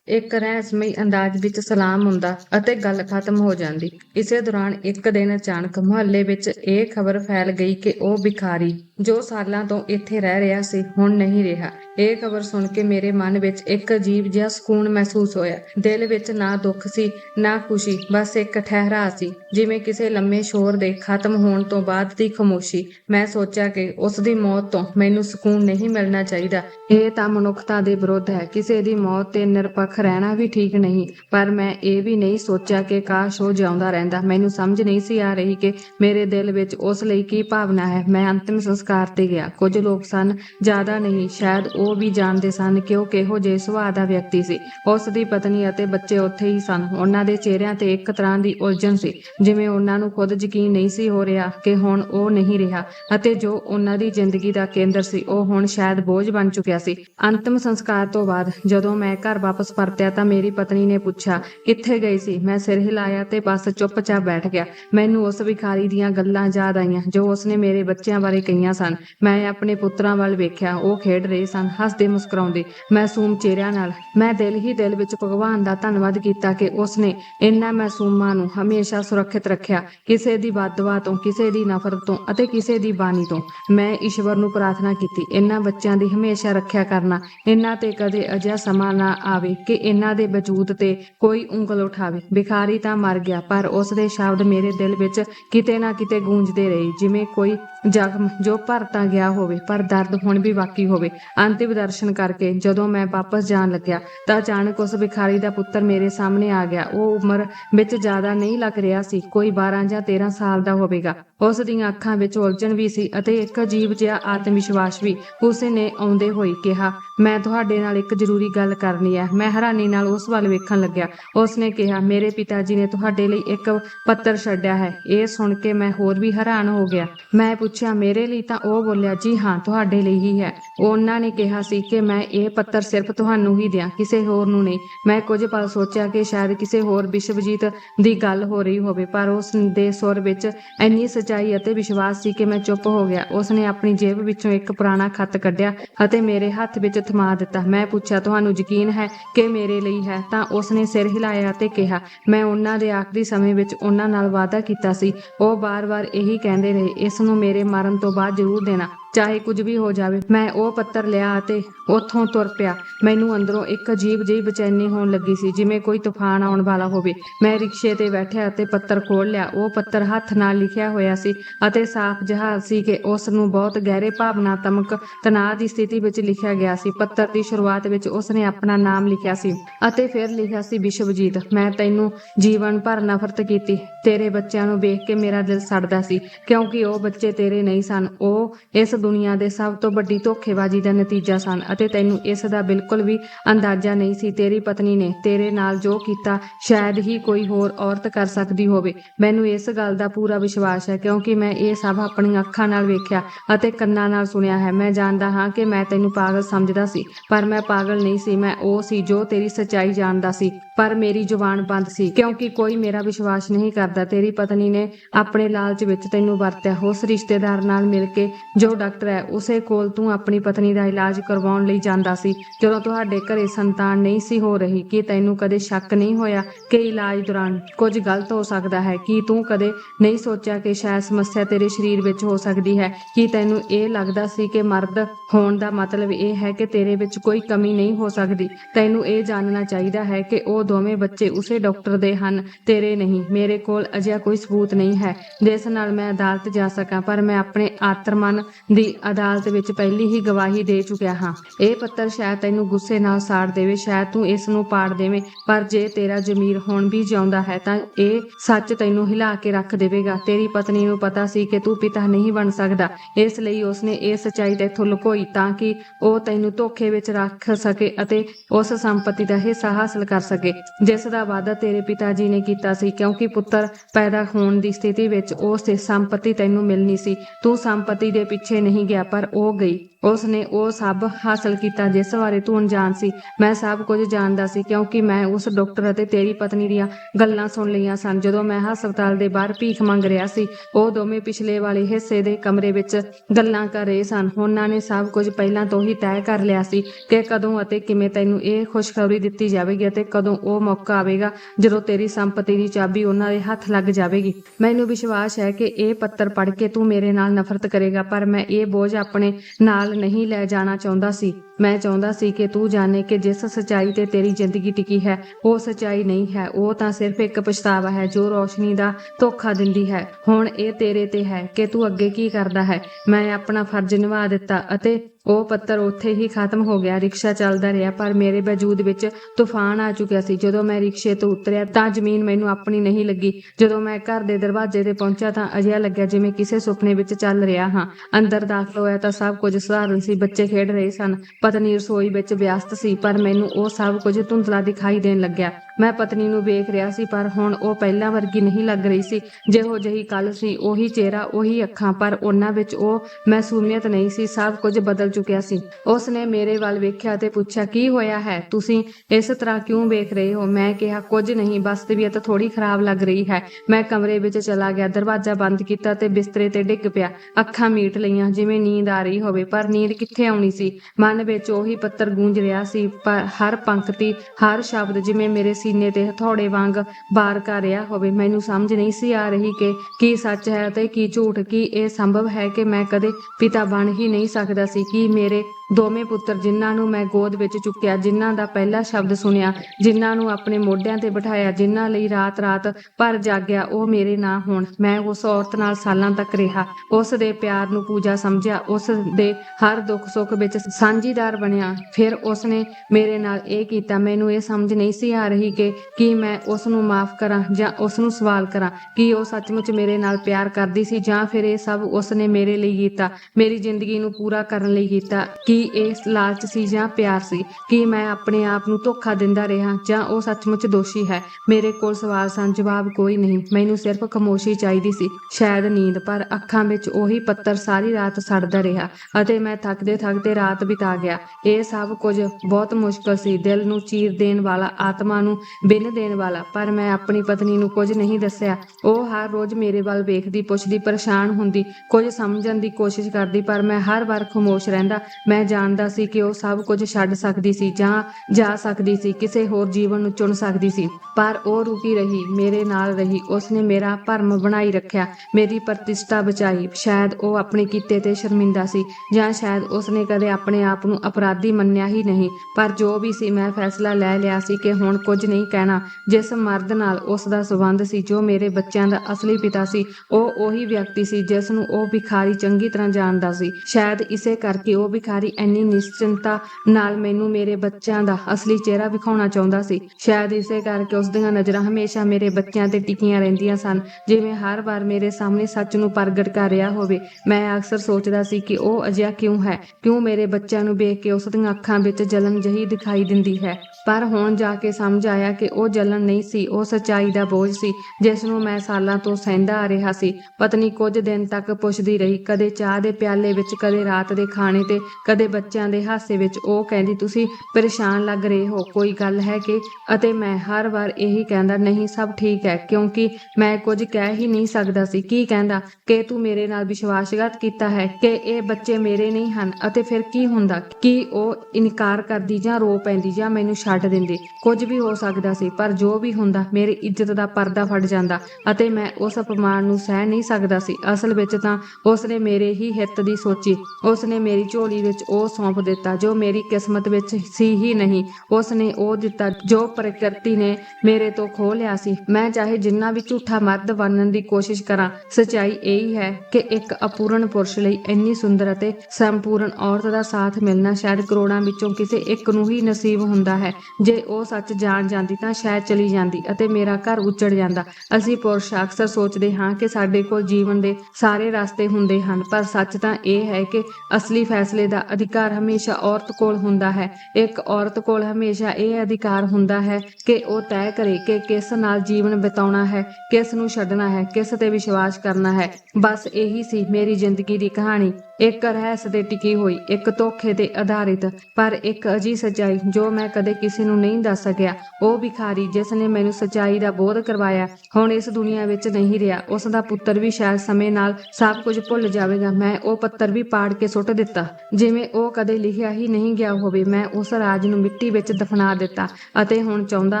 ਇੱਕ ਰਹੱਸਮਈ ਅੰਦਾਜ਼ ਵਿੱਚ ਸਲਾਮ ਹੁੰਦਾ ਅਤੇ ਗੱਲ ਖਤਮ ਹੋ ਜਾਂਦੀ। ਇਸੇ ਦੌਰਾਨ ਇੱਕ ਦਿਨ ਅਚਾਨਕ ਮੁਹੱਲੇ ਵਿੱਚ ਇਹ ਖਬਰ ਫੈਲ ਗਈ ਕਿ ਉਹ ਭਿਖਾਰੀ ਜੋ ਸਾਲਾਂ ਤੋਂ ਇੱਥੇ ਰਹਿ ਰਿਹਾ ਸੀ, ਹੁਣ ਨਹੀਂ ਰਿਹਾ। ਇਹ ਖਬਰ ਸੁਣ ਕੇ ਮੇਰੇ ਮਨ ਵਿੱਚ ਇੱਕ ਅਜੀਬ ਜਿਹਾ ਸਕੂਨ ਮਹਿਸੂਸ ਹੋਇਆ। ਦਿਲ ਵਿੱਚ ਨਾ ਦੁੱਖ ਸੀ, ਨਾ ਖੁਸ਼ੀ, ਬਸ ਇੱਕ ਠਹਿਰਾ ਸੀ, ਜਿਵੇਂ ਕਿਸੇ ਲੰਮੇ ਸ਼ੋਰ ਦੇ ਖਤਮ ਹੋਣ ਤੋਂ ਬਾਅਦ ਦੀ ਖਾਮੋਸ਼ੀ। ਮੈਂ ਸੋਚਿਆ ਕਿ ਉਸ ਦੀ ਮੌਤ ਤੋਂ ਮੈਨੂੰ ਸਕੂਨ ਨਹੀਂ ਮਿਲਣਾ ਚਾਹੀਦਾ। ਇਹ ਤਾਂ ਮਨੁੱਖਤਾ ਦੇ ਵਿਰੁੱਧ ਹੈ, ਕਿਸੇ ਦੀ ਮੌਤ ਤੇ ਨਿਰਪੱਖ ਰਹਿਣਾ ਵੀ ਠੀਕ ਨਹੀਂ। ਪਰ ਮੈਂ ਇਹ ਵੀ ਨਹੀਂ ਸੋਚਿਆ ਕਿ ਕਾਸ਼ ਉਹ ਜਿਉਂਦਾ ਰਹਿੰਦਾ। ਮੈਨੂੰ ਸਮਝ ਨਹੀਂ ਸੀ ਆ ਰਹੀ ਕਿ ਮੇਰੇ ਦਿਲ ਵਿੱਚ ਉਸ ਲਈ ਕੀ ਭਾਵਨਾ ਹੈ। ਮੈਂ ਅੰਤਿਮ ਸੰਸਕਾਰ ਤੇ ਗਿਆ। ਕੁਝ ਲੋਕ ਸਨ, ਜ਼ਿਆਦਾ ਨਹੀਂ, ਸ਼ਾਇਦ ਉਹ ਵੀ ਜਾਣਦੇ ਸਨ ਕਿ ਉਹ ਕਿਹੋ ਜਿਹੇ ਸੁਭਾਅ ਦਾ ਵਿਅਕਤੀ ਸੀ। ਉਸ ਦੀ ਪਤਨੀ ਅਤੇ ਬੱਚੇ ਉੱਥੇ ਹੀ ਸਨ। ਉਹਨਾਂ ਦੇ ਚਿਹਰਿਆਂ ਤੇ ਇੱਕ ਤਰ੍ਹਾਂ ਦੀ ਉਲਝਣ ਸੀ, ਜਿਵੇਂ ਉਹਨਾਂ ਨੂੰ ਖੁਦ ਯਕੀਨ ਨਹੀਂ ਸੀ ਹੋ ਰਿਹਾ ਕਿ ਹੁਣ ਉਹ ਨਹੀਂ ਰਿਹਾ ਅਤੇ ਜੋ ਉਹਨਾਂ ਦੀ ਜ਼ਿੰਦਗੀ ਦਾ ਕੇਂਦਰ ਸੀ, ਉਹ ਹੁਣ ਸ਼ਾਇਦ ਬੋਝ ਬਣ ਚੁੱਕਿਆ ਸੀ। ਅੰਤਮ ਸੰਸਕਾਰ ਤੋਂ ਬਾਅਦ, ਜਦੋਂ ਮੈਂ ਘਰ ਵਾਪਸ ਪਰਤਿਆ ਤਾਂ ਮੇਰੀ ਪਤਨੀ ਨੇ ਪੁੱਛਿਆ, ਕਿੱਥੇ ਗਈ ਸੀ? ਮੈਂ ਸਿਰ ਹਿਲਾਇਆ ਤੇ ਬਸ ਚੁੱਪਚਾਪ ਬੈਠ ਗਿਆ। ਮੈਨੂੰ ਉਸ ਵਿਖਾਰੀ ਦੀਆਂ ਗੱਲਾਂ ਯਾਦ ਆਈਆਂ, ਜੋ ਉਸਨੇ ਮੇਰੇ ਬੱਚਿਆਂ ਬਾਰੇ ਕਹੀਆਂ ਸਨ। ਮੈਂ ਆਪਣੇ ਪੁੱਤਰਾਂ ਵੱਲ ਵੇਖਿਆ, ਉਹ ਖੇਡ ਰਹੇ ਸਨ, ਹੱਸਦੇ ਮੁਸਕਰਾਉਂਦੇ। ਮਾਸੂਮ ਚਿਹਰਿਆਂ ਨਾਲ, ਮੈਂ ਦਿਲ ਹੀ ਦਿਲ ਵਿੱਚ ਭਗਵਾਨ ਦਾ ਧੰਨਵਾਦ ਕੀਤਾ ਕਿ ਉਸਨੇ ਇਹਨਾਂ ਮਾਸੂਮਾਂ ਨੂੰ ਹਮੇਸ਼ਾ ਸੁਰੱਖਿਅਤ ਰੱਖਿਆ, ਕਿਸੇ ਦੀ ਬਦਦੁਆ ਤੋਂ, ਕਿਸੇ ਦੀ ਨਫ਼ਰਤ ਤੋਂ ਅਤੇ ਕਿਸੇ ਦੀ ਬਾਣੀ ਤੋਂ। ਮੈਂ ਈਸ਼ਵਰ ਨੂੰ ਪ੍ਰਾਰਥਨਾ ਕੀਤੀ ਇਹਨਾਂ ਬੱਚਿਆਂ ਦੀ ਹਮੇਸ਼ਾ ਰੱਖਿਆ ਕਰਨਾ ਇਹਨਾਂ ਤੇ ਕਦੇ ਅਜਿਹਾ ਸਮਾਂ ਨਾ ਆਵੇ ਕਿ ਇਹਨਾਂ ਦੇ ਵਜੂਦ ਤੇ ਕੋਈ ਉਂਗਲ ਉਠਾਵੇ। ਬਿਖਾਰੀ ਤਾਂ ਮਰ ਗਿਆ, ਪਰ ਉਸ ਦੇ ਸ਼ਬਦ ਮੇਰੇ ਦਿਲ ਵਿੱਚ ਕਿਤੇ ਨਾ ਕਿਤੇ ਗੂੰਜਦੇ ਰਹੇ, ਜਿਵੇਂ ਕੋਈ ਜ਼ਖਮ ਜੋ ਭਰ ਤਾਂ ਗਿਆ ਹੋਵੇ, ਪਰ ਦਰਦ ਹੁਣ ਵੀ ਬਾਕੀ ਹੋਵੇ। ਅੰਤਿਮ ਦਰਸ਼ਨ ਕਰਕੇ ਜਦੋਂ ਮੈਂ ਵਾਪਸ ਜਾਣ ਲੱਗਿਆ, ਤਾਂ ਅਚਾਨਕ ਉਸ ਭਿਖਾਰੀ ਦਾ ਪੁੱਤਰ ਮੇਰੇ ਸਾਹਮਣੇ ਆ ਗਿਆ। ਉਹ ਉਮਰ ਵਿੱਚ ਜ਼ਿਆਦਾ ਨਹੀਂ ਲੱਗ ਰਿਹਾ ਸੀ, ਕੋਈ 12 ਜਾਂ 13 ਸਾਲ ਦਾ ਹੋਵੇਗਾ। ਉਸ ਦੀਆਂ ਅੱਖਾਂ ਵਿੱਚ ਉਲਝਣ ਵੀ ਸੀ ਅਤੇ ਇੱਕ ਅਜੀਬ ਜਿਹਾ ਆਤਮ ਵਿਸ਼ਵਾਸ ਵੀ ਉਸ ਨੇ ਆਉਂਦੇ ਹੋਏ ਕਿਹਾ ਮੈਂ ਤੁਹਾਡੇ ਨਾਲ ਇੱਕ ਜ਼ਰੂਰੀ ਗੱਲ ਕਰਨੀ ਹੈ। ਮੈਂ ਹੈਰਾਨੀ ਨਾਲ ਉਸ ਵੱਲ ਵੇਖਣ ਲੱਗਿਆ। ਉਸ ਨੇ ਕਿਹਾ, ਮੇਰੇ ਪਿਤਾ ਜੀ ਨੇ ਤੁਹਾਡੇ ਲਈ ਇੱਕ ਪੱਤਰ ਛੱਡਿਆ ਹੈ। ਇਹ ਸੁਣ ਕੇ ਮੈਂ ਹੋਰ ਵੀ ਹੈਰਾਨ ਹੋ ਗਿਆ। ਮੈਂ ਪੁੱਛਿਆ, ਮੇਰੇ ਲਈ? ਤਾਂ ਉਹ ਬੋਲਿਆ, ਜੀ ਹਾਂ, ਤੁਹਾਡੇ ਲਈ ਹੀ ਹੈ। ਉਹਨਾਂ ਨੇ ਕਿਹਾ ਸੀ ਕਿ ਮੈਂ ਇਹ ਪੱਤਰ ਸਿਰਫ ਤੁਹਾਨੂੰ ਹੀ ਦਿਆਂ, ਕਿਸੇ ਹੋਰ ਨੂੰ ਨਹੀਂ। ਮੈਂ ਕੁਝ ਪਲ ਸੋਚਿਆ ਕਿ ਸ਼ਾਇਦ ਕਿਸੇ ਹੋਰ ਵਿਸ਼ਵਜੀਤ ਦੀ ਗੱਲ ਹੋ ਰਹੀ ਹੋਵੇ, ਪਰ ਉਸ ਦੇ ਸੁਰ ਵਿੱਚ ਇੰਨੀ ਸਚਾਈ ਅਤੇ ਵਿਸ਼ਵਾਸ ਸੀ ਕਿ ਮੈਂ ਚੁੱਪ ਹੋ ਗਿਆ। ਉਸ ਨੇ ਆਪਣੀ ਜੇਬ ਵਿੱਚੋਂ ਇੱਕ ਪੁਰਾਣਾ ਖੱਤ ਕੱਢਿਆ ਅਤੇ ਮੇਰੇ ਹੱਥ ਵਿੱਚ ਥਮਾ ਦਿੱਤਾ। ਮੈਂ ਪੁੱਛਿਆ, ਤੁਹਾਨੂੰ ਯਕੀਨ ਹੈ ਕਿ ਮੇਰੇ ਲਈ ਹੈ? ਤਾਂ ਉਸਨੇ ਸਿਰ ਹਿਲਾਇਆ ਤੇ ਕਿਹਾ, ਮੈਂ ਉਹਨਾਂ ਦੇ ਆਖਰੀ ਸਮੇਂ ਵਿੱਚ ਉਹਨਾਂ ਨਾਲ ਵਾਅਦਾ ਕੀਤਾ ਸੀ। ਉਹ ਬਾਰ-ਬਾਰ ਇਹੀ ਕਹਿੰਦੇ ਰਹੇ, ਇਸ ਨੂੰ ਮੇਰੇ ਮਰਨ ਤੋਂ ਬਾਅਦ ਜ਼ਰੂਰ ਦੇਣਾ। ਚਾਹੇ ਕੁਝ ਵੀ ਹੋ ਜਾਵੇ, ਮੈਂ ਉਹ ਪੱਤਰ ਲਿਆ ਅਤੇ ਉੱਥੋਂ ਤੁਰ ਪਿਆ। ਮੈਨੂੰ ਅੰਦਰੋਂ ਇੱਕ ਅਜੀਬ ਜਿਹੀ ਬੇਚੈਨੀ ਹੋਣ ਲੱਗੀ ਸੀ, ਜਿਵੇਂ ਕੋਈ ਤੂਫਾਨ ਆਉਣ ਵਾਲਾ ਹੋਵੇ। ਮੈਂ ਰਿਕਸ਼ੇ ਤੇ ਬੈਠਿਆ ਅਤੇ ਪੱਤਰ ਖੋਲ ਲਿਆ। ਉਹ ਪੱਤਰ ਹੱਥ ਨਾਲ ਲਿਖਿਆ ਹੋਇਆ ਸੀ ਅਤੇ ਸਾਫ਼ ਜਹਾਜ਼ ਸੀ ਕਿ ਉਸ ਨੂੰ ਬਹੁਤ ਗਹਿਰੇ ਭਾਵਨਾਤਮਕ ਤਣਾਅ ਦੀ ਸਥਿਤੀ ਵਿੱਚ ਲਿਖਿਆ ਗਿਆ ਸੀ। ਪੱਤਰ ਦੀ ਸ਼ੁਰੂਆਤ ਵਿੱਚ ਉਸ ਨੇ ਆਪਣਾ ਨਾਮ ਲਿਖਿਆ ਸੀ ਅਤੇ ਫਿਰ ਲਿਖਿਆ ਸੀ ਵਿਸ਼ਵਜੀਤ ਮੈਂ ਤੈਨੂੰ ਜੀਵਨ ਭਰ ਨਫ਼ਰਤ ਕੀਤੀ। ਤੇਰੇ ਬੱਚਿਆਂ ਨੂੰ ਵੇਖ ਕੇ ਮੇਰਾ ਦਿਲ ਸੜਦਾ ਸੀ, ਕਿਉਂਕਿ ਉਹ ਬੱਚੇ ਤੇਰੇ ਨਹੀਂ ਸਨ। ਉਹ ਇਸ ਦੁਨੀਆ ਦੇ ਸਭ ਤੋਂ ਵੱਡੀ ਧੋਖੇਬਾਜ਼ੀ ਦਾ ਨਤੀਜਾ ਸਨ ਅਤੇ ਤੈਨੂੰ ਇਸ ਦਾ ਬਿਲਕੁਲ ਵੀ ਅੰਦਾਜ਼ਾ ਨਹੀਂ ਸੀ। ਤੇਰੀ ਪਤਨੀ ਨੇ ਤੇਰੇ ਨਾਲ ਜੋ ਕੀਤਾ, ਸ਼ਾਇਦ ਹੀ ਕੋਈ ਹੋਰ ਔਰਤ ਕਰ ਸਕਦੀ ਹੋਵੇ। ਮੈਨੂੰ ਇਸ ਗੱਲ ਦਾ ਪੂਰਾ ਵਿਸ਼ਵਾਸ ਹੈ ਕਿਉਂਕਿ ਮੈਂ ਇਹ ਸਭ ਆਪਣੀਆਂ ਅੱਖਾਂ ਨਾਲ ਵੇਖਿਆ ਅਤੇ ਕੰਨਾਂ ਨਾਲ ਸੁਣਿਆ ਹੈ। ਮੈਂ ਜਾਣਦਾ ਹਾਂ ਕਿ ਮੈਂ ਤੈਨੂੰ ਪਾਗਲ ਸਮਝਦਾ ਸੀ, ਪਰ ਮੈਂ ਪਾਗਲ ਨਹੀਂ ਸੀ। ਮੈਂ ਉਹ ਸੀ ਜੋ ਤੇਰੀ ਸੱਚਾਈ ਜਾਣਦਾ ਸੀ। ਪਰ ਮੇਰੀ ਜ਼ੁਬਾਨ ਬੰਦ ਸੀ, ਕਿਉਂਕਿ ਕੋਈ ਮੇਰਾ ਵਿਸ਼ਵਾਸ ਨਹੀਂ ਕਰਦਾ। ਤੇਰੀ ਪਤਨੀ ਨੇ ਆਪਣੇ ਲਾਲਚ ਵਿੱਚ ਤੈਨੂੰ ਵਰਤਿਆ। ਉਸ ਰਿਸ਼ਤੇਦਾਰ ਨਾਲ ਮਿਲ ਕੇ ਜੋ ਡਾਕਟਰ ਹੈ, ਉਸੇ ਕੋਲ ਤੂੰ ਆਪਣੀ ਪਤਨੀ ਦਾ ਇਲਾਜ ਕਰਵਾਉਣ ਲਈ ਜਾਂਦਾ ਸੀ। ਜਦੋਂ ਤੁਹਾਡੇ ਘਰੇ ਸੰਤਾਨ ਨਹੀਂ ਸੀ ਹੋ ਰਹੀ, ਕਿ ਤੈਨੂੰ ਕਦੇ ਸ਼ੱਕ ਨਹੀਂ ਹੋਇਆ ਕਿ ਇਲਾਜ ਦੌਰਾਨ ਕੁਝ ਗਲਤ ਹੋ ਸਕਦਾ ਹੈ? ਕਿ ਤੂੰ ਕਦੇ ਨਹੀਂ ਸੋਚਿਆ ਕਿ ਸ਼ਾਇਦ ਸਮੱਸਿਆ ਤੇਰੇ ਸਰੀਰ ਵਿੱਚ ਹੋ ਸਕਦੀ ਹੈ? ਕਿ ਤੈਨੂੰ ਇਹ ਲੱਗਦਾ ਸੀ ਕਿ ਮਰਦ ਹੋਣ ਦਾ ਮਤਲਬ ਇਹ ਹੈ ਕਿ ਤੇਰੇ ਵਿੱਚ ਕੋਈ ਕਮੀ ਨਹੀਂ ਹੋ ਸਕਦੀ? ਤੈਨੂੰ ਇਹ ਜਾਣਨਾ ਚਾਹੀਦਾ ਹੈ ਕਿ ਉਹ ਦੋਵੇਂ ਬੱਚੇ ਉਸੇ ਡਾਕਟਰ ਦੇ ਹਨ। ਤੇਰੇ ਨਹੀਂ, ਮੇਰੇ ਕੋਲ ਅਜਿਹਾ ਕੋਈ ਸਬੂਤ ਨਹੀਂ ਹੈ। ਜਿਸ ਨਾਲ ਮੈਂ ਅਦਾਲਤ ਜਾ ਸਕਾਂ, ਪਰ ਮੈਂ ਆਪਣੇ ਆਤਰਮਨ ਦੀ ਅਦਾਲਤ ਵਿੱਚ ਪਹਿਲੀ ਹੀ ਗਵਾਹੀ ਦੇ ਚੁੱਕਿਆ ਹਾਂ। ਇਹ ਪੱਤਰ ਸ਼ਾਇਦ ਤੈਨੂੰ ਗੁੱਸੇ ਨਾਲ ਸਾੜ ਦੇਵੇ, ਸ਼ਾਇਦ ਤੂੰ ਇਸ ਨੂੰ ਪਾੜ ਦੇਵੇਂ, ਪਰ ਜੇ ਤੇਰਾ ਜ਼ਮੀਰ ਹੁਣ ਵੀ ਜਿਉਂਦਾ ਹੈ, ਤਾਂ ਇਹ ਸੱਚ ਤੈਨੂੰ ਹਿਲਾ ਕੇ ਰੱਖ ਦੇਵੇਗਾ। ਤੇਰੀ ਪਤਨੀ ਨੂੰ ਪਤਾ ਸੀ ਕਿ ਤੂੰ ਪਿਤਾ ਨਹੀਂ ਬਣ ਸਕਦਾ। ਇਸ ਲਈ ਉਸਨੇ ਇਹ ਸੱਚਾਈ ਤੇਥੋਂ ਲੁਕੋਈ ਤਾਂ ਕਿ ਉਹ ਤੈਨੂੰ ਧੋਖੇ ਵਿੱਚ ਰੱਖ ਸਕੇ ਅਤੇ ਉਸ ਸੰਪਤੀ ਦਾ ਹਿੱਸਾ ਹਾਸਲ ਕਰ ਸਕੇ। ਜਿਸ ਦਾ ਵਾਅਦਾ ਤੇਰੇ ਪਿਤਾ ਜੀ ਨੇ ਕੀਤਾ ਸੀ, ਕਿਉਂਕਿ ਪੁੱਤਰ ਪੈਦਾ ਹੋਣ ਦੀ ਸਥਿਤੀ ਵਿੱਚ ਉਹ ਦੀ ਸੰਪਤੀ ਤੈਨੂੰ ਮਿਲਣੀ ਸੀ। ਤੂੰ ਸੰਪਤੀ ਦੇ ਪਿੱਛੇ ਨਹੀਂ ਗਿਆ, ਪਰ ਉਹ ਗਈ। ਉਸ ਨੇ ਉਹ ਸਭ ਹਾਸਲ ਕੀਤਾ ਜਿਸ ਬਾਰੇ ਤੂੰ ਅਣਜਾਣ ਸੀ। ਮੈਂ ਸਭ ਕੁਝ ਜਾਣਦਾ ਸੀ ਕਿਉਂਕਿ ਮੈਂ ਉਸ ਡਾਕਟਰ ਅਤੇ ਤੇਰੀ ਪਤਨੀ ਦੀਆਂ ਗੱਲਾਂ ਸੁਣ ਲਈਆਂ ਸਨ। ਜਦੋਂ ਮੈਂ ਹਸਪਤਾਲ ਦੇ ਬਾਹਰ ਭੀਖ ਮੰਗ ਰਿਹਾ ਸੀ, ਉਹ ਦੋਵੇਂ ਪਿਛਲੇ ਵਾਲੇ ਹਿੱਸੇ ਦੇ ਕਮਰੇ ਵਿੱਚ ਗੱਲਾਂ ਕਰ ਰਹੇ ਸਨ। ਉਹਨਾਂ ਨੇ ਸਭ ਕੁਝ ਪਹਿਲਾਂ ਤੋਂ ਹੀ ਤੈਅ ਕਰ ਲਿਆ ਸੀ ਕਿ ਕਦੋਂ ਅਤੇ ਕਿਵੇਂ ਤੈਨੂੰ ਇਹ ਖੁਸ਼ਖਬਰੀ ਦਿੱਤੀ ਜਾਵੇਗੀ ਅਤੇ ਕਦੋਂ ਉਹ ਮੌਕਾ ਆਵੇਗਾ ਜਦੋਂ ਤੇਰੀ ਸੰਪਤੀ ਦੀ ਚਾਬੀ ਉਹਨਾਂ ਦੇ ਹੱਥ ਲੱਗ ਜਾਵੇਗੀ। ਮੈਨੂੰ ਵਿਸ਼ਵਾਸ ਹੈ ਕਿ ਇਹ ਪੱਤਰ ਪੜ੍ਹ ਕੇ ਤੂੰ ਮੇਰੇ ਨਾਲ ਨਫ਼ਰਤ ਕਰੇਗਾ, ਪਰ ਮੈਂ ਇਹ ਬੋਝ ਆਪਣੇ ਨਾਲ ਨਹੀਂ ਲੈ ਜਾਣਾ ਚਾਹੁੰਦਾ ਸੀ। ਮੈਂ ਚਾਹੁੰਦਾ ਸੀ ਕਿ ਤੂੰ ਜਾਣੇ ਕਿ ਜਿਸ ਸਚਾਈ ਤੇ ਤੇਰੀ ਜ਼ਿੰਦਗੀ ਟਿਕੀ ਹੈ, ਉਹ ਸਚਾਈ ਨਹੀਂ ਹੈ, ਉਹ ਤਾਂ ਸਿਰਫ ਇੱਕ ਪਛਤਾਵਾ ਹੈ ਜੋ ਰੋਸ਼ਨੀ ਦਾ ਧੋਖਾ ਦਿੰਦੀ ਹੈ। ਹੁਣ ਇਹ ਤੇਰੇ ਤੇ ਹੈ ਕਿ ਤੂੰ ਅੱਗੇ ਕੀ ਕਰਦਾ ਹੈ। ਮੈਂ ਆਪਣਾ ਫਰਜ਼ ਨਿਭਾ ਦਿੱਤਾ ਅਤੇ ਉਹ ਪੱਤਰ ਉੱਥੇ ਹੀ ਖਤਮ ਹੋ ਗਿਆ। ਰਿਕਸ਼ਾ ਚੱਲਦਾ ਰਿਹਾ, ਪਰ ਮੇਰੇ ਵਜੂਦ ਵਿੱਚ ਤੂਫਾਨ ਆ ਚੁੱਕਿਆ ਸੀ। ਜਦੋਂ ਮੈਂ ਰਿਕਸ਼ੇ ਤੋਂ ਉਤਰਿਆ ਤਾਂ ਜ਼ਮੀਨ ਮੈਨੂੰ ਆਪਣੀ ਨਹੀਂ ਲੱਗੀ। ਜਦੋਂ ਮੈਂ ਘਰ ਦੇ ਦਰਵਾਜ਼ੇ ਤੇ ਪਹੁੰਚਿਆ ਤਾਂ ਅਜਿਹਾ ਲੱਗਿਆ ਜਿਵੇਂ ਕਿਸੇ ਸੁਪਨੇ ਵਿੱਚ ਚੱਲ ਰਿਹਾ ਹਾਂ। ਅੰਦਰ ਦਾਖਲ ਹੋਇਆ ਤਾਂ ਸਭ ਕੁਝ ਸਧਾਰਨ ਸੀ। ਬੱਚੇ ਖੇਡ ਰਹੇ ਸਨ ਪਤਨੀ ਰਸੋਈ ਵਿੱਚ ਵਿਅਸਤ ਸੀ, ਪਰ ਮੈਨੂੰ ਉਹ ਸਭ ਕੁਝ ਧੁੰਦਲਾ ਦਿਖਾਈ ਦੇਣ ਲੱਗਿਆ। ਮੈਂ ਪਤਨੀ ਨੂੰ ਵੇਖ ਰਿਹਾ ਸੀ, ਪਰ ਹੁਣ ਉਹ ਪਹਿਲਾਂ ਵਰਗੀ ਨਹੀਂ ਲੱਗ ਰਹੀ ਸੀ। ਜਿਹੋ ਜਿਹੀ ਕੱਲ ਸੀ, ਉਹੀ ਚਿਹਰਾ, ਉਹੀ ਅੱਖਾਂ, ਪਰ ਉਹਨਾਂ ਵਿੱਚ ਉਹ ਮਾਸੂਮੀਅਤ ਨਹੀਂ ਸੀ, ਸਭ ਕੁਝ ਬਦਲ ਚੁੱਕਿਆ ਸੀ। ਉਸ ਨੇ ਮੇਰੇ ਵੱਲ ਵੇਖਿਆ ਤੇ ਪੁੱਛਿਆ, ਕੀ ਹੋਇਆ ਹੈ? ਤੁਸੀਂ ਇਸ ਤਰ੍ਹਾਂ ਕਿਉਂ ਵੇਖ ਰਹੇ ਹੋ? ਮੈਂ ਕਿਹਾ, ਕੁਝ ਨਹੀਂ, ਬਸ ਤਬੀਅਤ ਥੋੜੀ ਖਰਾਬ ਲੱਗ ਰਹੀ ਹੈ। ਮੈਂ ਕਮਰੇ ਵਿੱਚ ਚਲਾ ਗਿਆ, ਦਰਵਾਜ਼ਾ ਬੰਦ ਕੀਤਾ ਤੇ ਬਿਸਤਰੇ ਤੇ ਡਿੱਗ ਪਿਆ। ਅੱਖਾਂ ਮੀਟ ਲਈਆਂ, ਜਿਵੇਂ ਨੀਂਦ ਆ ਰਹੀ ਹੋਵੇ, ਪਰ ਨੀਂਦ ਕਿੱਥੇ ਆਉਣੀ ਸੀ? ਮਨ ਵਿੱਚ ਉਹੀ ਪੱਤਰ ਗੂੰਜ ਰਿਹਾ ਸੀ, ਪਰ ਹਰ ਪੰਕਤੀ, ਹਰ ਸ਼ਬਦ ਜਿਵੇਂ ਮੇਰੇ ਸੀਨੇ ਤੇ ਹਥੌੜੇ ਵਾਂਗ ਬਾਰ ਕਰ ਰਿਹਾ ਹੋਵੇ, ਮੈਨੂੰ ਸਮਝ ਨਹੀਂ ਸੀ ਆ ਰਹੀ ਕਿ ਕੀ ਸੱਚ ਹੈ ਤੇ ਕੀ ਝੂਠ, ਕੀ ਇਹ ਸੰਭਵ ਹੈ ਕਿ ਮੈਂ ਕਦੇ ਪਿਤਾ ਬਣ ਹੀ ਨਹੀਂ ਸਕਦਾ ਸੀ, ਕਿ ਮੇਰੇ ਦੋਵੇਂ ਪੁੱਤਰ ਜਿਨ੍ਹਾਂ ਨੂੰ ਮੈਂ ਗੋਦ ਵਿੱਚ ਚੁੱਕਿਆ, ਜਿਨ੍ਹਾਂ ਦਾ ਪਹਿਲਾ ਸ਼ਬਦ ਸੁਣਿਆ, ਜਿਨ੍ਹਾਂ ਨੂੰ ਆਪਣੇ ਮੋਢਿਆਂ ਤੇ ਬਿਠਾਇਆ, ਜਿਨ੍ਹਾਂ ਲਈ ਰਾਤ-ਰਾਤ ਭਰ ਜਾਗਿਆ, ਉਹ ਮੇਰੇ ਨਾ ਹੋਣ। ਮੈਂ ਉਸ ਔਰਤ ਨਾਲ ਸਾਲਾਂ ਤੱਕ ਰਿਹਾ। ਉਸ ਦੇ ਪਿਆਰ ਨੂੰ ਪੂਜਾ ਸਮਝਿਆ। ਉਸ ਦੇ ਹਰ ਦੁੱਖ ਸੁੱਖ ਵਿੱਚ ਸਾਂਝੀਦਾਰ ਬਣਿਆ। ਫਿਰ ਉਸ ਨੇ ਮੇਰੇ ਨਾਲ ਇਹ ਕੀਤਾ, ਮੈਨੂੰ ਇਹ ਸਮਝ ਨਹੀਂ ਸੀ ਆ ਰਹੀ ਕਿ ਕੀ ਮੈਂ ਉਸ ਨੂੰ ਮਾਫ ਕਰਾਂ ਜਾਂ ਉਸ ਨੂੰ ਸਵਾਲ ਕਰਾਂ, ਕੀ ਉਹ ਸੱਚਮੁੱਚ ਮੇਰੇ ਨਾਲ ਪਿਆਰ ਕਰਦੀ ਸੀ ਜਾਂ ਫਿਰ ਇਹ ਸਭ ਉਸ ਨੇ ਮੇਰੇ ਲਈ ਕੀਤਾ, ਮੇਰੀ ਜ਼ਿੰਦਗੀ ਨੂੰ ਪੂਰਾ ਕਰਨ ਲਈ ਕੀਤਾ, ਕੀ ਇਹ ਲਾਲਚ ਸੀ ਜਾਂ ਪਿਆਰ ਸੀ ਕੀ ਮੈਂ ਆਪਣੇ ਆਪ ਨੂੰ ਧੋਖਾ ਦਿੰਦਾ ਰਿਹਾ ਜਾਂ ਉਹ ਸੱਚਮੁੱਚ ਦੋਸ਼ੀ ਹੈ? ਮੇਰੇ ਕੋਲ ਸਵਾਲ ਸਨ, ਜਵਾਬ ਕੋਈ ਨਹੀਂ। ਮੈਨੂੰ ਸਿਰਫ ਖਾਮੋਸ਼ੀ ਚਾਹੀਦੀ ਸੀ, ਸ਼ਾਇਦ ਨੀਂਦ, ਪਰ ਅੱਖਾਂ ਵਿੱਚ ਉਹੀ ਪੱਤਰ ਸਾਰੀ ਰਾਤ ਸੜਦਾ ਰਿਹਾ ਅਤੇ ਮੈਂ ਥੱਕਦੇ ਥੱਕਦੇ ਰਾਤ ਬਿਤਾ ਗਿਆ। ਇਹ ਸਭ ਕੁਝ ਬਹੁਤ ਮੁਸ਼ਕਲ ਸੀ, ਦਿਲ ਨੂੰ ਚੀਰ ਦੇਣ ਵਾਲਾ, ਆਤਮਾ ਨੂੰ ਬਿੰਨ ਦੇਣ ਵਾਲਾ, ਪਰ ਮੈਂ ਆਪਣੀ ਪਤਨੀ ਨੂੰ ਕੁਝ ਨਹੀਂ ਦੱਸਿਆ। ਉਹ ਹਰ ਰੋਜ਼ ਮੇਰੇ ਵੱਲ ਵੇਖਦੀ, ਪੁੱਛਦੀ, ਪਰੇਸ਼ਾਨ ਹੁੰਦੀ, ਕੁਝ ਸਮਝਣ ਦੀ ਕੋਸ਼ਿਸ਼ ਕਰਦੀ, ਪਰ ਮੈਂ ਹਰ ਵਾਰ ਖਾਮੋਸ਼ ਰਹਿੰਦਾ। ਮੈਂ ਜਾਣਦਾ ਸੀ ਕਿ ਉਹ ਸਭ ਕੁਝ ਛੱਡ ਸਕਦੀ ਸੀ ਜਾਂ ਜਾ ਸਕਦੀ ਸੀ, ਕਿਸੇ ਹੋਰ ਜੀਵਨ ਨੂੰ ਚੁਣ ਸਕਦੀ ਸੀ। ਪਰ ਉਹ ਰੁਕੀ ਰਹੀ, ਮੇਰੇ ਨਾਲ ਰਹੀ। ਉਸਨੇ ਮੇਰਾ ਭਰਮ ਬਣਾਈ ਰੱਖਿਆ, ਮੇਰੀ ਪ੍ਰਤਿਸ਼ਠਾ ਬਚਾਈ। ਸ਼ਾਇਦ ਉਹ ਆਪਣੇ ਕੀਤੇ ਤੇ ਸ਼ਰਮਿੰਦਾ ਸੀ ਜਾਂ ਸ਼ਾਇਦ ਉਸਨੇ ਕਦੇ ਆਪਣੇ ਆਪ ਨੂੰ ਅਪਰਾਧੀ ਮੰਨਿਆ ਹੀ ਨਹੀਂ। ਪਰ ਜੋ ਵੀ ਸੀ, ਮੈਂ ਫੈਸਲਾ ਲੈ ਲਿਆ ਸੀ ਕਿ ਹੁਣ ਕੁਝ ਨਹੀਂ ਕਹਿਣਾ। ਜਿਸ ਮਰਦ ਨਾਲ ਉਸ ਦਾ ਸਬੰਧ ਸੀ, ਜੋ ਮੇਰੇ ਬੱਚਿਆਂ ਦਾ ਅਸਲੀ ਪਿਤਾ ਸੀ, ਉਹ ਉਹੀ ਵਿਅਕਤੀ ਸੀ ਜਿਸ ਨੂੰ ਉਹ ਭਿਖਾਰੀ ਚੰਗੀ ਤਰ੍ਹਾਂ ਜਾਣਦਾ ਸੀ। ਸ਼ਾਇਦ ਇਸੇ ਕਰਕੇ ਉਹ ਭਿਖਾਰੀ ਇੰਨੀ ਨਿਸ਼ਚਿੰਤਾ ਨਾਲ ਮੈਨੂੰ ਮੇਰੇ ਬੱਚਿਆਂ ਦਾ ਅਸਲੀ ਚਿਹਰਾ ਵਿਖਾਉਣਾ ਚਾਹੁੰਦਾ ਸੀ। ਸ਼ਾਇਦ ਇਸੇ ਕਰਕੇ ਉਸ ਦੀਆਂ ਨਜ਼ਰਾਂ ਹਮੇਸ਼ਾ ਮੇਰੇ ਬੱਚਿਆਂ ਤੇ ਟਿਕੀਆਂ ਰਹਿੰਦੀਆਂ ਸਨ, ਜਿਵੇਂ ਹਰ ਵਾਰ ਮੇਰੇ ਸਾਹਮਣੇ ਸੱਚ ਨੂੰ ਪ੍ਰਗਟ ਕਰ ਰਿਹਾ ਹੋਵੇ। ਮੈਂ ਅਕਸਰ ਸੋਚਦਾ ਸੀ ਕਿ ਉਹ ਅਜਿਹਾ ਕਿਉਂ ਹੈ? ਕਿਉਂ ਮੇਰੇ ਬੱਚਿਆਂ ਨੂੰ ਵੇਖ ਕੇ ਉਸ ਦੀਆਂ ਅੱਖਾਂ ਵਿੱਚ ਜਲਨ ਜਹੀ ਦਿਖਾਈ ਦਿੰਦੀ ਹੈ? ਪਰ ਹੁਣ ਜਾ ਕੇ ਸਮਝ ਆਇਆ ਕਿ ਉਹ ਜਲਨ ਨਹੀਂ ਸੀ, ਉਹ ਸੱਚਾਈ ਦਾ ਬੋਝ ਸੀ, ਜਿਸ ਨੂੰ ਮੈਂ ਸਾਲਾਂ ਤੋਂ ਸਹਿੰਦਾ ਆ ਰਿਹਾ ਸੀ। ਪਤਨੀ ਕੁਝ ਦਿਨ ਤੱਕ ਪੁੱਛਦੀ ਰਹੀ, ਕਦੇ ਚਾਹ ਦੇ ਪਿਆਲੇ ਵਿੱਚ, ਕਦੇ ਰਾਤ ਦੇ ਖਾਣੇ ਤੇ, ਕਦੇ ਬੱਚਿਆਂ ਦੇ ਹਾਸੇ ਵਿੱਚ ਉਹ ਕਹਿੰਦੀ, ਤੁਸੀਂ ਪਰੇਸ਼ਾਨ ਲੱਗ ਰਹੇ ਹੋ, ਕੋਈ ਗੱਲ ਹੈ ਕਿ? ਅਤੇ ਮੈਂ ਹਰ ਵਾਰ ਇਹੀ ਕਹਿੰਦਾ, ਨਹੀਂ, ਸਭ ਠੀਕ ਹੈ, ਕਿਉਂਕਿ ਮੈਂ ਕੁਝ ਕਹਿ ਹੀ ਨਹੀਂ ਸਕਦਾ ਸੀ। ਕੀ ਕਹਿੰਦਾ? ਕਿ ਤੂੰ ਮੇਰੇ ਨਾਲ ਵਿਸ਼ਵਾਸਘਾਤ ਕੀਤਾ ਹੈ ਕਿ ਇਹ ਬੱਚੇ ਮੇਰੇ ਨਹੀਂ ਹਨ? ਅਤੇ ਫਿਰ ਕੀ ਹੁੰਦਾ? ਕਿ ਉਹ ਇਨਕਾਰ ਕਰਦੀ ਜਾਂ ਰੋ ਪੈਂਦੀ ਜਾਂ ਮੈਨੂੰ ਛੱਡ ਦਿੰਦੀ? ਕੁਝ ਵੀ ਹੋ ਸਕਦਾ ਸੀ, ਪਰ ਜੋ ਵੀ ਹੁੰਦਾ, ਮੇਰੀ ਇੱਜ਼ਤ ਦਾ ਪਰਦਾ ਫਟ ਜਾਂਦਾ ਅਤੇ ਮੈਂ ਉਸ ਅਪਮਾਨ ਨੂੰ ਸਹਿ ਨਹੀਂ ਸਕਦਾ ਸੀ। ਅਸਲ ਵਿੱਚ ਤਾਂ ਉਸਨੇ ਮੇਰੇ ਹੀ ਹਿੱਤ ਦੀ ਸੋਚੀ। ਉਸਨੇ ਮੇਰੀ ਝੋਲੀ ਵਿੱਚ ਉਹ ਸੌਂਪ ਦਿੱਤਾ, ਜੋ ਮੇਰੀ ਕਿਸਮਤ ਵਿੱਚ ਸੀ ਹੀ ਨਹੀਂ। ਉਸਨੇ ਉਹ ਦਿੱਤਾ ਜੋ ਪ੍ਰਕਿਰਤੀ ਨੇ ਮੇਰੇ ਤੋਂ ਖੋਹ ਲਿਆ ਸੀ। ਮੈਂ ਚਾਹੇ ਜਿੰਨਾ ਵੀ ਝੂਠਾ ਮਰਦ ਬਣਨ ਦੀ ਕੋਸ਼ਿਸ਼ ਕਰਾਂ, ਸਚਾਈ ਇਹੀ ਹੈ ਕਿ ਇੱਕ ਅਪੂਰਨ ਪੁਰਸ਼ ਲਈ ਇੰਨੀ ਸੁੰਦਰ ਅਤੇ ਸੰਪੂਰਨ ਔਰਤ ਦਾ ਸਾਥ ਮਿਲਣਾ ਸ਼ਾਇਦ ਕਰੋੜਾਂ ਵਿੱਚੋਂ ਕਿਸੇ ਇੱਕ ਨੂੰ ਹੀ ਨਸੀਬ ਹੁੰਦਾ ਹੈ। ਜੇ ਉਹ ਸੱਚ ਜਾਣ ਜਾਂਦੀ ਤਾਂ ਸ਼ਾਇਦ ਚਲੀ ਜਾਂਦੀ ਅਤੇ ਮੇਰਾ ਘਰ ਉੱਜੜ ਜਾਂਦਾ। ਅਸੀਂ ਪੁਰਸ਼ ਅਕਸਰ ਸੋਚਦੇ ਹਾਂ ਕਿ ਸਾਡੇ ਕੋਲ ਜੀਵਨ ਦੇ ਸਾਰੇ ਰਸਤੇ ਹੁੰਦੇ ਹਨ, ਪਰ ਸੱਚ ਤਾਂ ਇਹ ਹੈ ਕਿ ਅਸਲੀ ਫੈਸਲੇ ਦਾ ਅਧਿਕਾਰ ਹਮੇਸ਼ਾ ਔਰਤ ਕੋਲ ਹੁੰਦਾ ਹੈ। ਇੱਕ ਔਰਤ ਕੋਲ ਹਮੇਸ਼ਾ ਇਹ ਅਧਿਕਾਰ ਹੁੰਦਾ ਹੈ ਕਿ ਉਹ ਤੈਅ ਕਰੇ ਕਿ ਕਿਸ ਨਾਲ ਜੀਵਨ ਬਿਤਾਉਣਾ ਹੈ, ਕਿਸ ਨੂੰ ਛੱਡਣਾ ਹੈ, ਕਿਸ ਤੇ ਵਿਸ਼ਵਾਸ ਕਰਨਾ ਹੈ। ਬਸ ਇਹੀ ਸੀ ਮੇਰੀ ਜ਼ਿੰਦਗੀ ਦੀ ਕਹਾਣੀ। ਇੱਕ ਰਹੱਸ ਤੇ ਟਿਕੀ ਹੋਈ, ਇੱਕ ਧੋਖੇ ਤੇ ਆਧਾਰਿਤ ਪਰ ਇੱਕ ਅਜੀ ਸੱਚਾਈ ਜੋ ਮੈਂ ਕਦੇ ਕਿਸੇ ਨੂੰ ਨਹੀਂ ਦੱਸ ਸਕਿਆ। ਉਹ ਭਿਖਾਰੀ ਜਿਸ ਨੇ ਮੈਨੂੰ ਸੱਚਾਈ ਦਾ ਬੋਧ ਕਰਵਾਇਆ, ਹੁਣ ਇਸ ਦੁਨੀਆ ਵਿੱਚ ਨਹੀਂ ਰਿਹਾ। ਉਸ ਦਾ ਪੁੱਤਰ ਵੀ ਸ਼ਾਇਦ ਸਮੇਂ ਨਾਲ ਸਭ ਕੁਝ ਭੁੱਲ ਜਾਵੇਗਾ। ਮੈਂ ਉਹ ਪੱਤਰ ਵੀ ਪਾੜ ਕੇ ਸੁੱਟ ਦਿੱਤਾ। ਜਿਵੇਂ ਉਹ ਕਦੇ ਲਿਖਿਆ ਹੀ ਨਹੀਂ ਗਿਆ ਹੋਵੇ, ਮੈਂ ਉਸ ਰਾਜ ਨੂੰ ਮਿੱਟੀ ਵਿੱਚ ਦਫਨਾ ਦਿੱਤਾ ਅਤੇ ਹੁਣ ਚਾਹੁੰਦਾ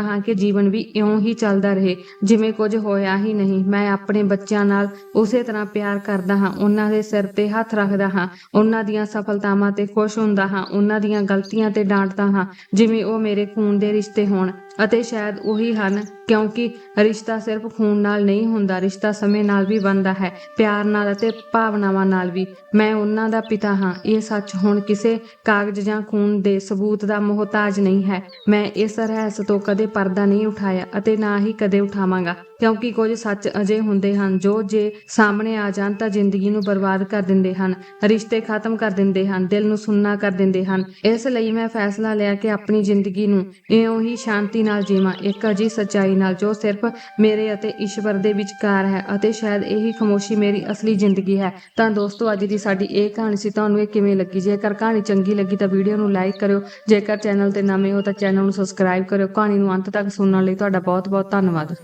ਹਾਂ ਕਿ ਜੀਵਨ ਵੀ ਇਉਂ ਹੀ ਚੱਲਦਾ ਰਹੇ, ਜਿਵੇਂ ਕੁਝ ਹੋਇਆ ਹੀ ਨਹੀਂ। ਮੈਂ ਆਪਣੇ ਬੱਚਿਆਂ ਨਾਲ ਉਸੇ ਤਰ੍ਹਾਂ ਪਿਆਰ ਕਰਦਾ ਹਾਂ। ਉਹਨਾਂ ਦੇ ਸਿਰ ਤੇ ਹੱਥ ਰੱਖਦਾ ਹਾਂ ਉਹਨਾਂ ਦੀਆਂ ਸਫਲਤਾਵਾਂ ਤੇ ਖੁਸ਼ ਹੁੰਦਾ ਹਾਂ। ਉਹਨਾਂ ਦੀਆਂ ਗਲਤੀਆਂ ਤੇ ਡਾਂਟਦਾ ਹਾਂ। ਜਿਵੇਂ ਉਹ ਮੇਰੇ ਖੂਨ ਦੇ ਰਿਸ਼ਤੇ ਹੋਣ। ਅਤੇ ਸ਼ਾਇਦ ਉਹੀ ਹਨ, ਕਿਉਂਕਿ ਰਿਸ਼ਤਾ ਸਿਰਫ ਖੂਨ ਨਾਲ ਨਹੀਂ ਹੁੰਦਾ, ਰਿਸ਼ਤਾ ਸਮੇਂ ਨਾਲ ਵੀ ਬਣਦਾ ਹੈ, ਪਿਆਰ ਨਾਲ ਅਤੇ ਭਾਵਨਾਵਾਂ ਨਾਲ ਵੀ। ਮੈਂ ਉਹਨਾਂ ਦਾ ਪਿਤਾ ਹਾਂ, ਇਹ ਸੱਚ ਹੁਣ ਕਿਸੇ ਕਾਗਜ਼ ਜਾਂ ਖੂਨ ਦੇ ਸਬੂਤ ਦਾ ਮੁਹਤਾਜ ਨਹੀਂ ਹੈ। ਮੈਂ ਇਸ ਰਹੱਸ ਤੋਂ ਕਦੇ ਪਰਦਾ ਨਹੀਂ ਉਠਾਇਆ ਅਤੇ ਨਾ ਹੀ ਕਦੇ ਉਠਾਵਾਂਗਾ, ਕਿਉਂਕਿ ਕੁਝ ਸੱਚ ਅਜੇ ਹੁੰਦੇ ਹਨ, ਜੋ ਜੇ ਸਾਹਮਣੇ ਆ ਜਾਣ ਤਾਂ ਜ਼ਿੰਦਗੀ ਨੂੰ ਬਰਬਾਦ ਕਰ ਦਿੰਦੇ ਹਨ, ਰਿਸ਼ਤੇ ਖਤਮ ਕਰ ਦਿੰਦੇ ਹਨ, ਦਿਲ ਨੂੰ ਸੁੰਨਾ ਕਰ ਦਿੰਦੇ ਹਨ। ਇਸ ਲਈ ਮੈਂ ਫੈਸਲਾ ਲਿਆ ਕਿ ਆਪਣੀ ਜ਼ਿੰਦਗੀ ਨੂੰ ਇਉਂ ਹੀ ਸ਼ਾਂਤੀ ਨਾਲ ਜੀਵਾਂ। ਇੱਕ ਅਜੀ ਸੱਚਾਈ ਨਾਲ ਜੋ ਸਿਰਫ ਮੇਰੇ ਅਤੇ ਈਸ਼ਵਰ ਦੇ ਵਿਚਕਾਰ ਹੈ ਅਤੇ ਸ਼ਾਇਦ ਇਹੀ ਖਮੋਸ਼ੀ ਮੇਰੀ ਅਸਲੀ ਜ਼ਿੰਦਗੀ ਹੈ। ਤਾਂ ਦੋਸਤੋ, ਅੱਜ ਦੀ ਸਾਡੀ ਇਹ ਕਹਾਣੀ ਸੀ, ਤੁਹਾਨੂੰ ਇਹ ਕਿਵੇਂ ਲੱਗੀ? ਜੇਕਰ ਕਹਾਣੀ ਚੰਗੀ ਲੱਗੀ ਤਾਂ ਵੀਡੀਓ ਨੂੰ ਲਾਈਕ ਕਰਿਓ। ਜੇਕਰ ਚੈਨਲ ਤੇ ਨਵੇਂ ਹੋ ਤਾਂ ਚੈਨਲ ਨੂੰ ਸਬਸਕ੍ਰਾਈਬ ਕਰਿਓ। ਕਹਾਣੀ ਨੂੰ ਅੰਤ ਤੱਕ ਸੁਣਨ ਲਈ ਤੁਹਾਡਾ ਬਹੁਤ ਬਹੁਤ ਧੰਨਵਾਦ।